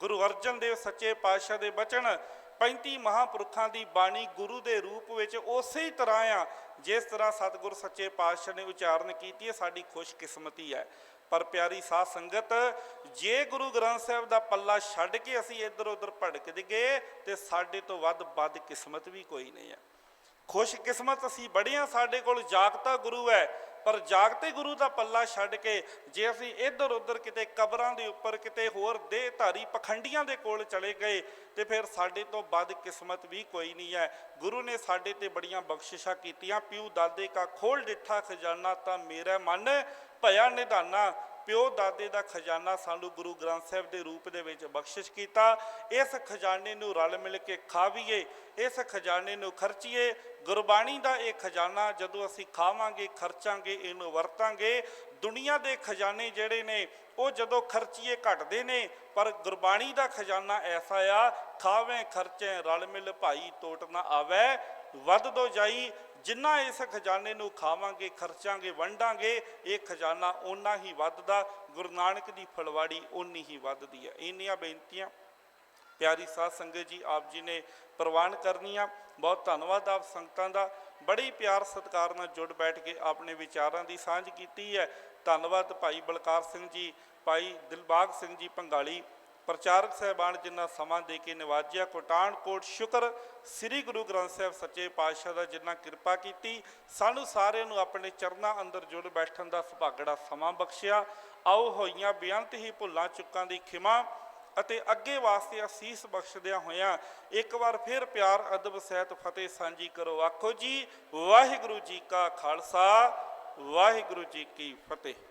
ਗੁਰੂ ਅਰਜਨ ਦੇਵ ਸੱਚੇ ਪਾਤਸ਼ਾਹ ਦੇ ਬਚਨ 35 ਮਹਾਪੁਰਖਾਂ ਦੀ ਬਾਣੀ ਗੁਰੂ ਦੇ ਰੂਪ ਵਿੱਚ ਉਸੇ ਹੀ ਤਰ੍ਹਾਂ ਆ, ਜਿਸ ਤਰ੍ਹਾਂ ਸਤਿਗੁਰ ਸੱਚੇ ਪਾਤਸ਼ਾਹ ਨੇ ਉਚਾਰਨ ਕੀਤੀ ਹੈ, ਸਾਡੀ ਖੁਸ਼ਕਿਸਮਤੀ ਹੈ। ਪਰ ਪਿਆਰੀ ਸਾਧ ਸੰਗਤ, ਜੇ ਗੁਰੂ ਗ੍ਰੰਥ ਸਾਹਿਬ ਦਾ ਪੱਲਾ ਛੱਡ ਕੇ ਅਸੀਂ ਇੱਧਰ ਉੱਧਰ ਭੜਕ ਗਏ ਤੇ ਸਾਡੇ ਤੋਂ ਵੱਧ ਵੱਧ ਕਿਸਮਤ ਵੀ ਕੋਈ ਨਹੀਂ ਹੈ। ਖੁਸ਼ਕਿਸਮਤ ਅਸੀਂ ਬੜੀਆਂ ਸਾਡੇ ਕੋਲ ਜਾਗਤਾ ਗੁਰੂ ਹੈ। ਪਰ ਜਾਗਤੇ ਗੁਰੂ ਦਾ ਪੱਲਾ ਛੱਡ ਕੇ ਜੇ ਅਸੀਂ ਇੱਧਰ ਉੱਧਰ ਕਿਤੇ ਕਬਰਾਂ ਦੇ ਉੱਪਰ ਕਿਤੇ ਹੋਰ ਦੇਹ ਧਾਰੀ ਪਖੰਡੀਆਂ ਦੇ ਕੋਲ ਚਲੇ ਗਏ, ਤੇ ਫਿਰ ਸਾਡੇ ਤੋਂ ਵੱਧ ਕਿਸਮਤ ਵੀ ਕੋਈ ਨਹੀਂ ਹੈ। ਗੁਰੂ ਨੇ ਸਾਡੇ ਤੇ ਬੜੀਆਂ ਬਖਸ਼ਿਸ਼ਾਂ ਕੀਤੀਆਂ। ਪਿਉ ਦਾਦੇ ਕਾ ਖੋਲ ਡਿੱਠਾ ਖਜ਼ਾਨਾ ਤਾਂ ਮੇਰਾ ਮਨ, ਭਇਆ ਨਿਧਾਨਾ ਪਿਓ ਦਾਦੇ ਦਾ ਖਜ਼ਾਨਾ ਸਾਨੂੰ ਗੁਰੂ ਗ੍ਰੰਥ ਸਾਹਿਬ ਦੇ ਰੂਪ ਦੇ ਵਿੱਚ ਬਖਸ਼ਿਸ਼ ਕੀਤਾ। ਇਸ ਖਜ਼ਾਨੇ ਨੂੰ ਰਲ ਮਿਲ ਕੇ ਖਾਵੀਏ, ਇਸ ਖਜ਼ਾਨੇ ਨੂੰ ਖਰਚੀਏ। ਗੁਰਬਾਣੀ ਦਾ ਇਹ ਖਜ਼ਾਨਾ ਜਦੋਂ ਅਸੀਂ ਖਾਵਾਂਗੇ, ਖਰਚਾਂਗੇ, ਇਹਨੂੰ ਵਰਤਾਂਗੇ। ਦੁਨੀਆ ਦੇ ਖਜ਼ਾਨੇ ਜਿਹੜੇ ਨੇ, ਉਹ ਜਦੋਂ ਖਰਚੀਏ ਘਟਦੇ ਨੇ, ਪਰ ਗੁਰਬਾਣੀ ਦਾ ਖਜ਼ਾਨਾ ਐਸਾ ਆ, ਖਾਵੇਂ ਖਰਚੇ ਰਲ ਮਿਲ ਭਾਈ ਟੋਟ ਨਾ ਆਵੇ, ਵੱਧ ਦੋ ਜਾਈ ਜਿੰਨਾ ਇਸ ਖਜ਼ਾਨੇ ਨੂੰ ਖਾਵਾਂਗੇ, ਖਰਚਾਂਗੇ, ਵੰਡਾਂਗੇ, ਇਹ ਖਜ਼ਾਨਾ ਓਨਾ ਹੀ ਵੱਧਦਾ। ਗੁਰੂ ਨਾਨਕ ਦੀ ਫਲਵਾੜੀ ਓਨੀ ਹੀ ਵੱਧਦੀ ਹੈ। ਇੰਨੀਆਂ ਬੇਨਤੀਆਂ। ਪਿਆਰੀ ਸਾਧ ਸੰਗਤ ਜੀ, ਆਪ ਜੀ ਨੇ ਪ੍ਰਵਾਨ ਕਰਨੀਆਂ। ਬਹੁਤ ਧੰਨਵਾਦ ਆਪ ਸੰਗਤਾਂ ਦਾ। ਬੜੀ ਪਿਆਰ ਸਤਿਕਾਰ ਨਾਲ ਜੁੜ ਬੈਠ ਕੇ ਆਪਣੇ ਵਿਚਾਰਾਂ ਦੀ ਸਾਂਝ ਕੀਤੀ ਹੈ। ਧੰਨਵਾਦ ਭਾਈ ਬਲਕਾਰ ਸਿੰਘ ਜੀ, ਭਾਈ ਦਿਲਬਾਗ ਸਿੰਘ ਜੀ, ਪੰਗਾਲੀ। ਪ੍ਰਚਾਰਕ ਸਹਿਬਾਨ ਜਿਨ੍ਹਾਂ ਸਮਾਂ ਦੇ ਕੇ ਨਿਵਾਜਿਆ ਕੋਟਾਨਕੋਟ ਸ਼ੁਕਰ, ਸ੍ਰੀ ਗੁਰੂ ਗ੍ਰੰਥ ਸਾਹਿਬ ਸੱਚੇ ਪਾਤਸ਼ਾਹ ਦਾ ਜਿਨ੍ਹਾਂ ਕਿਰਪਾ ਕੀਤੀ, ਸਾਨੂੰ ਸਾਰਿਆਂ ਨੂੰ ਆਪਣੇ ਚਰਨਾਂ ਅੰਦਰ ਜੁੜ ਬੈਠਣ ਦਾ ਸੁਭਾਗੜਾ ਸਮਾਂ ਬਖਸ਼ਿਆ। ਆਓ ਹੋਈਆਂ ਬੇਅੰਤ ਹੀ ਭੁੱਲਾਂ, ਚੁੱਕਾਂ ਦੀ ਖਿਮਾ ਅਤੇ ਅੱਗੇ ਵਾਸਤੇ ਅਸੀਸ ਬਖਸ਼ਦਿਆਂ ਹੋਇਆਂ ਇੱਕ ਵਾਰ ਫਿਰ ਪਿਆਰ, ਅਦਬ, ਸਹਿਤ, ਫਤਿਹ ਸਾਂਝੀ ਕਰੋ। ਆਖੋ ਜੀ, ਵਾਹਿਗੁਰੂ ਜੀ ਕਾ ਖਾਲਸਾ, ਵਾਹਿਗੁਰੂ ਜੀ ਕੀ ਫਤਿਹ।